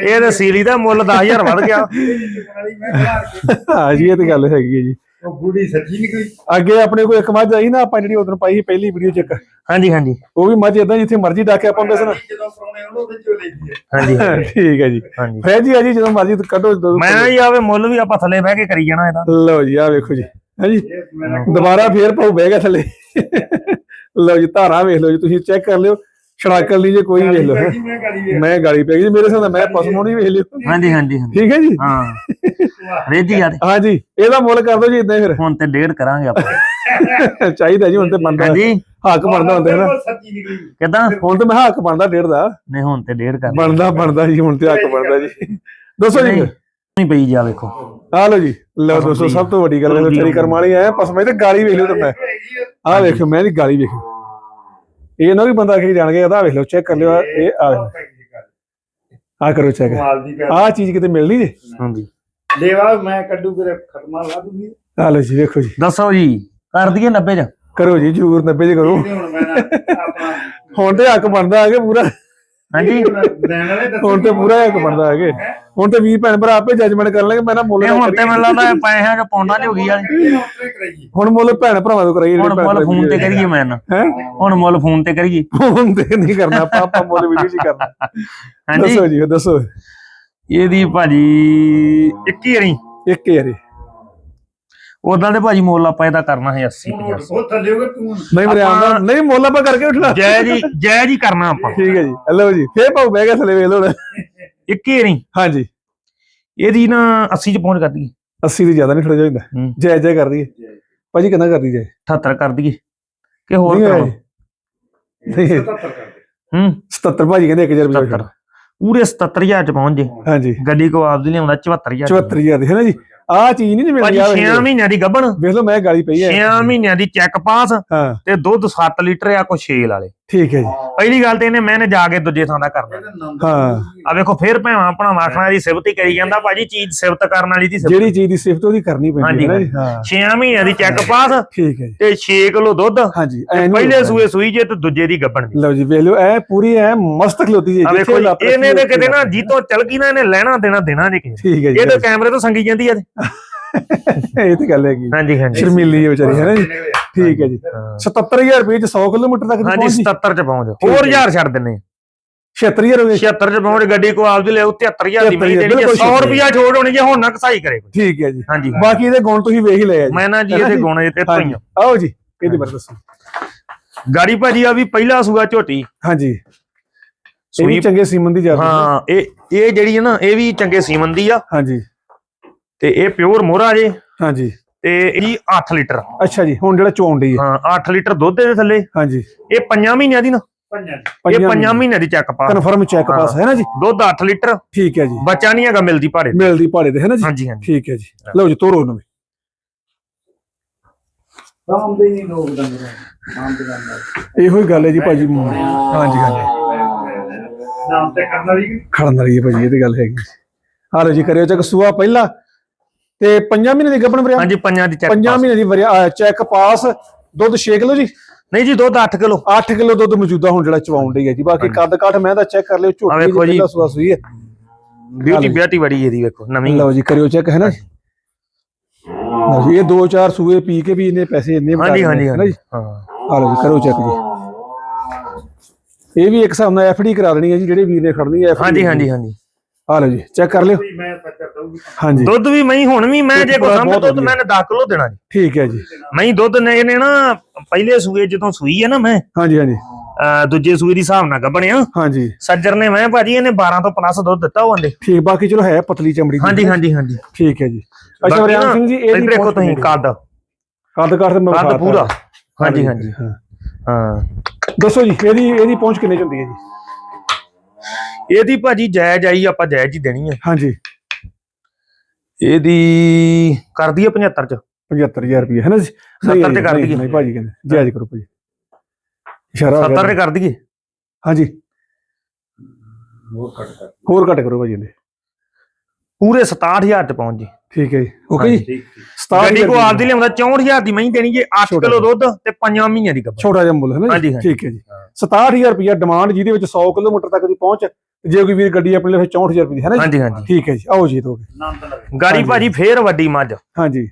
ਇਹ ਤੇ ਸੀਲੀ ਦਾ ਮੁੱਲ 10000 ਵੱਧ ਗਿਆ। ਹਾਂ ਜੀ ਇਹ ਤੇ ਗੱਲ ਹੈਗੀ ਹੈ ਜੀ। ਉਹ ਬੁੜੀ ਸੱਚੀ ਨਿਕਲੀ ਅੱਗੇ ਆਪਣੇ ਕੋਲ ਇੱਕ ਮੱਝ ਆਈ ਨਾ ਆਪਾਂ ਜਿਹੜੀ ਉਦੋਂ ਪਾਈ ਸੀ ਪਹਿਲੀ ਵੀਡੀਓ ਚ ਇੱਕ। ਹਾਂਜੀ ਹਾਂਜੀ। ਉਹ ਵੀ ਮੱਝ ਇਦਾਂ ਜਿੱਥੇ ਮਰਜ਼ੀ ਡਾਕੇ ਆਪਾਂ ਦੱਸਣਾ। ਜਦੋਂ ਪਰੋਣੇ ਉਹਨੂੰ ਉਹਦੇ ਚੋਂ ਲਈ ਦੀ ਹਾਂਜੀ ਠੀਕ ਹੈ ਜੀ। ਹਾਂਜੀ। ਫਰੈਜ ਜੀ ਆ ਜੀ ਜਦੋਂ ਮਰਜ਼ੀ ਕੱਢੋ ਮੈਂ ਹੀ ਆਵੇ ਮੁੱਲ ਵੀ ਆਪਾਂ ਥੱਲੇ ਬਹਿ ਕੇ ਕਰੀ ਜਾਣਾ ਇਹਦਾ। ਲਓ ਜੀ ਆ ਵੇਖੋ ਜੀ। ਹੈ ਜੀ? ਮੈਂ ਦੁਬਾਰਾ ਫੇਰ ਪਾਉ ਬਹਿ ਗਿਆ ਥੱਲੇ। ਲਓ ਜੀ ਧਾਰਾ ਵੇਖ ਲਓ ਜੀ ਤੁਸੀਂ ਚੈੱਕ ਕਰ ਲਿਓ। ਛੜਾਕਲ ਲਈ ਜੇ ਕੋਈ ਵੇਖ ਲਓ। ਮੈਂ ਗਾਲੀ ਵੇ ਮੈਂ ਗਾਲੀ ਪੈ ਗਈ ਜੀ, ਮੇਰੇ ਹਿਸਾਬ ਨਾਲ ਮੈਂ ਪਸਮੋਂ ਨਹੀਂ ਵੇਖ ਲਿਓ। ਹਾਂਜੀ ਹਾਂਜੀ ਹਾਂਜੀ। ਠੀਕ ਹੈ ਜੀ? ਹਾਂ। ਰੇਜੀ ਆ ਤੇ। ਹਾਂ ਜੀ ਇਹਦਾ ਮੁੱਲ ਕਰ ਦਿਓ ਜੀ ਇਦਾਂ ਫਿਰ। ਹੁਣ ਤੇ ਡੇਢ ਕਰਾਂਗੇ ਆਪਾਂ। ਚਾਹੀਦਾ ਜੀ ਹੁਣ ਤੇ ਬਣਦਾ ਹਾਂਜੀ। ਹੱਕ ਬਣਦਾ ਹੁੰਦਾ ਹੈ ਨਾ। ਸੱਚੀ ਨਿਕਲੀ। ਕਿਦਾਂ? ਹੁਣ ਤੇ ਮੈਂ ਹੱਕ ਬਣਦਾ ਡੇਢ ਦਾ। ਨਹੀਂ ਹੁਣ ਤੇ ਡੇਢ ਕਰ। ਬਣਦਾ ਬਣਦਾ ਜੀ ਹੁਣ ਤੇ ਹੱਕ ਬਣਦਾ ਜੀ। ਦੱਸੋ ਜੀ। ਨਹੀਂ ਪਈ ਜਾ ਵੇਖੋ। ਆ ਲਓ ਜੀ। ਲਓ ਦੋਸਤੋ ਸਭ ਤੋਂ ਵੱਡੀ ਗੱਲ ਹੈ ਤੇਰੀ ਕਰਮ ਵਾਲੀ ਆਇਆ ਪਸ ਮੈਂ ਤੇ ਗਾਲੀ ਵੇਖ ਲਿਓ ਤਾਂ ਮੈਂ। ਆਹ ਵੇਖੋ ਮੈਂ ਦੀ ਗਾਲੀ ਵੇਖੋ ਇਹ ਨਾ ਵੀ ਬੰਦਾ ਕਿ ਜਾਣ ਕੇ ਆਦਾ ਵੇਖ ਲਓ ਚੈੱਕ ਕਰ ਲਿਓ ਆਹ ਇਹ ਆ ਆ ਕਰੋ ਚੈੱਕ। ਦੀ ਆਹ ਚੀਜ਼ ਕਿਤੇ ਮਿਲਣੀ ਜੇ? ਹਾਂਜੀ। ਦੇਵਾ ਮੈਂ ਕੱਢੂ ਕਿਤੇ ਖਤਮਾ ਲਾ ਦੂੰਗੀ। ਆ ਲਓ ਜੀ ਵੇਖੋ ਜੀ। ਦੱਸੋ ਜੀ ਕਰ ਦਈਏ 90 ਚ। ਕਰੋ ਜੀ ਜਰੂਰ 90 ਜੀ ਕਰੋ। ਤੇ ਹੁਣ ਮੈਂ ਨਾ ਆਪਣਾ ਹੁਣ ਤੇ ਹੱਕ ਬਣਦਾ ਆ ਕੇ ਪੂਰਾ। ਹਾਂਜੀ। ਦੇਣ ਵਾਲੇ ਦੱਸੋ ਹੁਣ ਤੇ ਪੂਰਾ ਹੱਕ ਬਣਦਾ ਆ ਕੇ। ਹੁਣ ਤੇ ਵੀਰ ਭੈਣ ਭਰਾ ਆਪੇ ਜੱਜਮੈਂਟ ਕਰ ਲੈਣਗੇ ਮੈਂ ਨਾ ਮੁੱਲ ਇਹ ਹੁਣ ਤੇ। ਮੈਨੂੰ ਲੱਗਦਾ ਪੈਸਿਆਂ ਚ ਪੌਂਡਾਂ ਚ ਹੋ ਗਈ ਵਾਲੀ ਕਰਾਈਏ। ਹੁਣ ਮੁੱਲ ਭੈਣ ਭਰਾਵਾਂ ਤੋਂ ਕਰਾਈਏ ਹੁਣ ਮੁੱਲ ਫੋਨ ਤੇ ਕਰੀਏ ਮੈਂ ਨਾ। ਹੈ? ਹੁਣ ਮੁੱਲ ਫੋਨ ਤੇ ਕਰੀਏ। ਫੋਨ ਤੇ ਨਹੀਂ ਕਰਨਾ ਆਪਾਂ ਆਪਾਂ ਮੁੱਲ ਵੀਡੀਓ ਚ ਕਰਨਾ। ਹਾਂਜੀ। ਦੱਸੋ ਜੀ ਦੱਸੋ। ਇਹਦੀ ਭਾਜੀ 21 ਰੀ ਇੱਕ ਯਾਰੀ ਉਦਾਂ ਦੇ ਭਾਜੀ ਮੁੱਲ ਆਪਾਂ ਇਹਦਾ ਕਰਨਾ ਹੈ 80 ਹੁਣ 50 ਉਹ ਥੱਲੇ ਹੋ ਗਏ ਤੂੰ। ਹੁਣ। ਨਹੀਂ ਮੇਰੇ ਆਂਦਾ ਆਪਾਂ- ਨਹੀਂ ਮੁੱਲ ਆਪਾਂ ਕਰਕੇ ਉਠਣਾ। ਜੈ ਜੀ ਜੈ ਜੀ ਕਰਨਾ ਆਪਾਂ। ਠੀਕ ਹੈ ਜੀ। ਹਲੋ ਜੀ ਫੇਰ ਪਾਉ ਬਹਿ ਗਿਆ ਥੱਲੇ ਵੇਖ ਲਓ 21 ਰੀ ਹਾਂਜੀ। ਇਹਦੀ ਨਾ 80 ਚ ਪਹੁੰਚ ਕਰ ਦਈਏ 80 ਦੀ ਜ਼ਿਆਦਾ ਨਹੀਂ ਥੋੜਾ ਜਿਹਾ ਹੁੰਦਾ। ਹੂੰ। ਜੈ ਜੈ ਕਰ ਦਈਏ। ਭਾਜੀ ਕਿੰਨਾ ਕਰ ਦਈਏ? 78 ਕਰ ਦਈਏ। ਕਿ ਹੋਰ ਨਹੀਂ ਹੋਇਆ ਜੀ। ਨਹੀਂ। 77 ਕਰ ਦੇ। ਹੂੰ। 77 ਭਾਜੀ ਕਹਿੰਦੇ 1000 ਰੁਪਏ 77 ਪੂਰੇ 77000 ਚ ਪਹੁੰਚ ਜੇ। ਹਾਂਜੀ। ਗੱਡੀ ਕੋ ਆਪਦੀ ਲਿਆਉਂਦਾ 74000 74000 ਦੀ ਹੈ ਨਾ ਜੀ? ਆਹ ਚੀਜ਼ ਨਹੀਂ ਮਿਲਦੀ ਭਾਜੀ ਆ 6 ਮਹੀਨਿਆਂ ਦੀ ਗੱਬਣ ਵੇਖ ਲਓ ਮੈਂ ਗਾਲੀ ਪਈ ਹੈ। 6 ਮਹੀਨਿਆਂ ਦੀ ਚੈੱਕ ਪਾਸ ਤੇ ਦੁੱਧ 7 ਲੀਟਰ ਆ ਕੋ 6 ਵਾਲੇ ਠੀਕ ਹੈ ਜੀ। ਪਹਿਲੀ ਗੱਲ ਤੇ ਇਹਨੇ ਮੈਨੇ ਜਾ ਕੇ ਦੂਜੇ ਥਾਂ ਦਾ ਕਰਨਾ। ਹਾਂ। ਆ ਵੇਖੋ ਫੇਰ ਭੈਵਾਂ ਆਪਣਾ ਆਖਣਾ ਦੀ ਸਿਫਤ ਹੀ ਕਰੀ ਜਾਂਦਾ ਭਾਜੀ ਚੀਜ਼ ਸਿਫਤ ਕਰਨ ਵਾਲੀ ਦੀ ਸਿਫਤ। ਜਿਹੜੀ ਚੀਜ਼ ਦੀ ਸਿਫਤ ਉਹਦੀ ਕਰਨੀ ਪੈਂਦੀ ਹੈ ਨਾ ਜੀ। ਹਾਂ। 6 ਮਹੀਨਿਆਂ ਦੀ ਚੈੱਕ ਪਾਸ ਠੀਕ ਹੈ ਜੀ। ਤੇ 6 ਕਿਲੋ ਦੁੱਧ ਹਾਂਜੀ ਪਹਿਲੇ। ਸੂਏ ਸੂਈ ਜੇ ਤੇ ਦੂਜੇ ਦੀ ਗੱਬਣ ਦੀ ਲਓ ਜੀ ਵੇਖ ਲਓ ਐ ਪੂਰੀ ਐ ਮਸਤ ਖਲੋਤੀ ਜੀ ਆ ਇਹਨੇ ਤੇ ਕਿਤੇ ਨਾ ਜੀਤੋਂ ਚਲ ਗਈ ਨਾ ਇਹਨੇ ਲੈਣਾ ਦੇਣਾ ਦੇਣਾ ਨਹੀਂ ਕਿਸੇ ਠੀਕ ਹੈ ਜੀ ਇਹ ਤਾਂ ਕੈਮਰੇ ਤੋਂ ਸੰਗੀ ਜਾਂਦੀ ਆ ਜੀ। ਇਹ ਤੇ ਗੱਲ ਹੈਗੀ। ਹਾਂਜੀ ਹਾਂਜੀ। ਸ਼ਰਮੀਲੀ ਹੈ ਵਿਚਾਰੀ ਹੈ ਨਾ ਜੀ? ਠੀਕ ਹੈ ਜੀ। ਹਾਂ। 77000 ਰੁਪਏ ਚ 100 ਕਿਲੋਮੀਟਰ ਤੱਕ ਦੀ ਹਾਂਜੀ ਪਹੁੰਚੀ 77 ਚ ਪਹੁੰਚ ਹੋਰ ਹੈ। ਹਜ਼ਾਰ ਛੱਡ ਦਿੰਨੇ 76000 ਹੋ ਗਏ। 76 ਚ ਪਹੁੰਚ ਗੱਡੀ ਕੋ ਆਪਦੀ ਲਿਆਓ 73000 ਦੀ ਮਿਲ ਦੇਣੀ ਬਿਲਕੁਲ 100 ਰੁਪਿਆ ਛੋੜ ਹੋਣੀ ਜੇ ਹੁਣ ਨਾ ਕਸਾਈ ਕਰੇ। ਠੀਕ ਹੈ ਜੀ। ਹਾਂਜੀ ਬਾਕੀ ਇਹਦੇ ਗੁਣ ਤੁਸੀਂ ਵੇਖ ਹੀ ਲਏ ਆ ਜੀ। ਮੈਂ ਨਾ ਜੀ ਇਹਦੇ? ਗੁਣ ਇਹ ਤੇ ਤੋਂ ਹੀ ਹਾਂਜੀ। ਆ। ਆਓ ਜੀ ਇਹਦੇ ਬਾਰੇ ਦੱਸੋ। ਗਾੜੀ ਭਾਜੀ ਆ ਵੀ ਪਹਿਲਾ ਸੂਆ ਝੋਟੀ। ਹਾਂਜੀ। ਸੂਈ ਚੰਗੇ ਸੀਮਨ ਦੀ ਜਾਂਦੀ ਹਾਂ ਇਹ ਇਹ ਜਿਹੜੀ ਹੈ ਨਾ ਇਹ ਵੀ ਚੰਗੇ ਸੀਮਨ ਦੀ ਆ। ਹਾਂਜੀ। ਤੇ ਇਹ ਪਿਓਰ ਮੋਹਰਾ ਜੇ। ਹਾਂਜੀ। ਤੇ ਇਹ 8 ਲੀਟਰ। ਅੱਛਾ ਜੀ ਹੁਣ ਜਿਹੜਾ ਚੋਣ ਡਈ ਹੈ। ਹਾਂ 8 ਲੀਟਰ ਦੁੱਧ ਦੇ ਥੱਲੇ। ਹਾਂਜੀ। ਇਹ 5 ਮਹੀਨਿਆਂ ਦੀ ਨਾ? ਇਹ 5 ਮਹੀਨਿਆਂ ਦੀ। ਚੈੱਕ ਪਾ। ਕਨਫਰਮ ਚੈੱਕ ਪਾਸ ਹੈ। ਨਾ ਜੀ? ਦੁੱਧ 8 ਲੀਟਰ। ਠੀਕ ਹੈ ਜੀ। ਬੱਚਾ ਨਹੀਂ ਹੈਗਾ ਮਿਲਦੀ ਭਾੜੇ ਮਿਲਦੀ ਭਾੜੇ ਦੇ ਹੈ ਨਾ ਜੀ? ਹਾਂਜੀ ਹਾਂਜੀ। ਠੀਕ ਹੈ ਜੀ। ਲਓ ਜੀ ਤੋਰੋ ਉਹਨੂੰ ਵੀ। ਕੰਮ ਦੇ ਨਹੀਂ ਲੋਕ ਨਾਮ ਤੇ ਕਰਨਾ ਇਹੋ ਹੀ ਗੱਲ ਹੈ ਜੀ ਭਾਜੀ ਹਾਂਜੀ ਹਾਂਜੀ। ਨਾਮ ਤੇ ਕਰਨ ਵਾਲੀ ਖੜਨ ਵਾਲੀ ਹੈ ਭਾਜੀ ਇਹ ਤੇ ਗੱਲ ਹੈਗੀ ਹਾਲੋ ਜੀ। ਕਰਿਓ ਚੈੱਕ ਸੂਆ ਪਹਿਲਾ। ਤੇ ਪੰਜਾਂ ਮਹੀਨੇ ਦੀ ਗੱਭਣ ਵਰਿਆ? ਹਾਂਜੀ ਪੰਜਾਂ ਦੀ ਚੈੱਕ ਪੰਜਾਂ ਮਹੀਨੇ ਦੀ ਵਰਿਆ ਚੈੱਕ ਪਾਸ ਦੁੱਧ 6 ਕਿਲੋ ਜੀ? ਨਹੀਂ ਜੀ ਦੁੱਧ 8 ਕਿਲੋ। 8 ਕਿਲੋ ਦੁੱਧ ਮੌਜੂਦਾ ਹੁਣ ਜਿਹੜਾ ਚਵਾਉਣ ਡਈ ਹੈ ਜੀ। ਬਾਕੀ ਕੱਦ ਕਾਠ ਮੈਂ ਤਾਂ ਚੈੱਕ ਕਰ ਲਿਓ ਝੋਟੀ ਵੇਖੋ ਜੀ। ਪਹਿਲਾ ਸੂਆ ਸੂਈ ਹੈ। ਬਿਊਟੀ ਬਿਊਟੀ ਬੜੀ ਇਹਦੀ ਵੇਖੋ ਨਵੀਂ। ਲਓ ਜੀ ਕਰਿਓ ਚੈੱਕ ਹੈ ਨਾ ਜੀ? ਇਹ ਦੋ ਚਾਰ ਸੂਏ ਪੀ ਕੇ ਵੀ ਇਹਨੇ ਪੈਸੇ ਇੰਨੇ ਬਚਾ ਹਾਂਜੀ ਲਏ ਹਾਂਜੀ ਹੈ ਹਾਂ। ਆ ਲਓ ਜੀ ਕਰੋ ਚੈੱਕ ਜੀ। ਇਹ ਵੀ ਇੱਕ ਹਿਸਾਬ ਨਾਲ ਐਫਡੀ ਕਰਾ ਦੇਣੀ ਹੈ ਜੀ ਜਿਹੜੇ ਵੀਰ ਨੇ ਖੜਨੀ ਹੈ ਹਾਂਜੀ ਹਾਂਜੀ ਹਾਂਜੀ। ਆ ਲਓ ਜੀ ਚੈੱਕ ਕਰ ਲਿਓ। ਮੈਂ ਸੱਚਾ ਦਊਗੀ। ਹਾਂਜੀ। ਦੁੱਧ ਵੀ ਮੈਂ ਹੁਣ ਵੀ ਮੈਂ ਜੇ ਕੋ ਸਮਝ ਦੁੱਧ। ਮੈਂ 10 ਕਿਲੋ ਦੇਣਾ ਜੀ। ਠੀਕ ਹੈ ਜੀ। ਮੈਂ ਦੁੱਧ ਨੇ ਇਹਨੇ ਨਾ ਪਹਿਲੇ ਸੂਏ ਜਦੋਂ ਸੂਈ ਹੈ ਨਾ ਮੈਂ ਹਾਂਜੀ ਹਾਂਜੀ। ਦੂਜੇ ਸੂਏ ਦੀ ਹਿਸਾਬ ਨਾਲ ਗੱਬਣਿਆ ਹਾਂਜੀ। ਸੱਜਰ ਨੇ ਮੈਂ ਭਾਜੀ ਇਹਨੇ 12 ਤੋਂ ਪਲੱਸ ਦੁੱਧ ਦਿੱਤਾ ਉਹ ਆਂਦੇ। ਠੀਕ ਬਾਕੀ ਚਲੋ ਹੈ ਪਤਲੀ ਚਮੜੀ ਦੀ। ਹਾਂਜੀ ਹਾਂਜੀ ਹਾਂਜੀ। ਠੀਕ ਹੈ ਜੀ। ਅੱਛਾ ਵਰਿਆਮ ਸਿੰਘ ਜੀ ਇਹ ਦੇਖੋ ਤੁਸੀਂ ਕੱਦ। ਕੱਦ ਕੱਦ ਤੇ ਮੈਂ ਕੱਦ। ਪੂਰਾ। ਹਾਂਜੀ ਹਾਂਜੀ ਹਾਂ। ਹਾਂ। ਦੱਸੋ ਜੀ ਇਹਦੀ ਇਹਦੀ ਪਹੁੰਚ ਕਿੰਨੇ ਚ ਹੁੰਦੀ ਹੈ ਜੀ? ਇਹਦੀ ਭਾਜੀ ਜਾਇਜ਼ ਆਈ ਆਪਾਂ ਜਾਇਜ਼ ਹੀ ਦੇਣੀ ਹੈ। ਹਾਂਜੀ। ਇਹਦੀ ਕਰ ਦਈਏ 75 ਚ। 75000 ਰੁਪਏ ਹੈ ਨਾ ਜੀ? ਨਹੀਂ, 70 ਤੇ ਕਰ ਨਹੀਂ, ਦਈਏ। ਨਹੀਂ ਭਾਜੀ ਕਹਿੰਦੇ ਜਾਇਜ਼ ਕਰੋ ਭਾਜੀ। ਇਸ਼ਾਰਾ ਹੋ 70 ਗਿਆ ਤੇ ਕਰ ਦਈਏ। ਹਾਂਜੀ। ਹੋਰ ਕੱਟ ਕਰ ਹੋਰ ਘੱਟ ਕਰੋ ਭਾਜੀ ਇਹਦੇ। ਪੂਰੇ 67000 ਚ ਪਹੁੰਚ ਜੀ। ਠੀਕ ਹੈ ਜੀ। ਓਕੇ ਜੀ। ਠੀਕ 67 ਗੱਡੀ ਕੋ ਆਪਦੀ ਲਿਆਉਂਦਾ 64000 ਦੀ ਮਹੀਂ ਦੇਣੀ ਜੇ 8 ਛੋਟਾ ਕਿਲੋ ਦੁੱਧ ਤੇ 5 ਮਹੀਨਿਆਂ ਦੀ ਗੱਭਣ ਛੋਟਾ ਜਿਹਾ ਮੁੱਲ ਹੈ ਨਾ ਹਾਂਜੀ। ਠੀਕ ਹੈ ਜੀ। 67000 ਰੁਪਏ ਡਿਮਾਂਡ ਜਿਹਦੇ ਵਿੱਚ 100 ਕਿਲੋਮੀਟਰ ਤੱਕ ਦੀ ਪਹੁੰਚ ਤੇ ਜੇ ਕੋਈ ਵੀਰ ਗੱਡੀ ਆਪਣੇ ਲਈ ਫਿਰ 64000 ਰੁਪਏ ਦੀ ਹੈ ਨਾ ਜੀ? ਹਾਂਜੀ ਹਾਂਜੀ। ਠੀਕ ਹੈ ਜੀ। ਆਓ ਜੀ ਦੋਗੇ ਨਾਮ ਤੇ ਲੱਗੇ ਗਾੜੀ। ਭਾਜੀ ਫੇਰ ਵੱਡੀ ਮੱਝ। ਹਾਂਜੀ।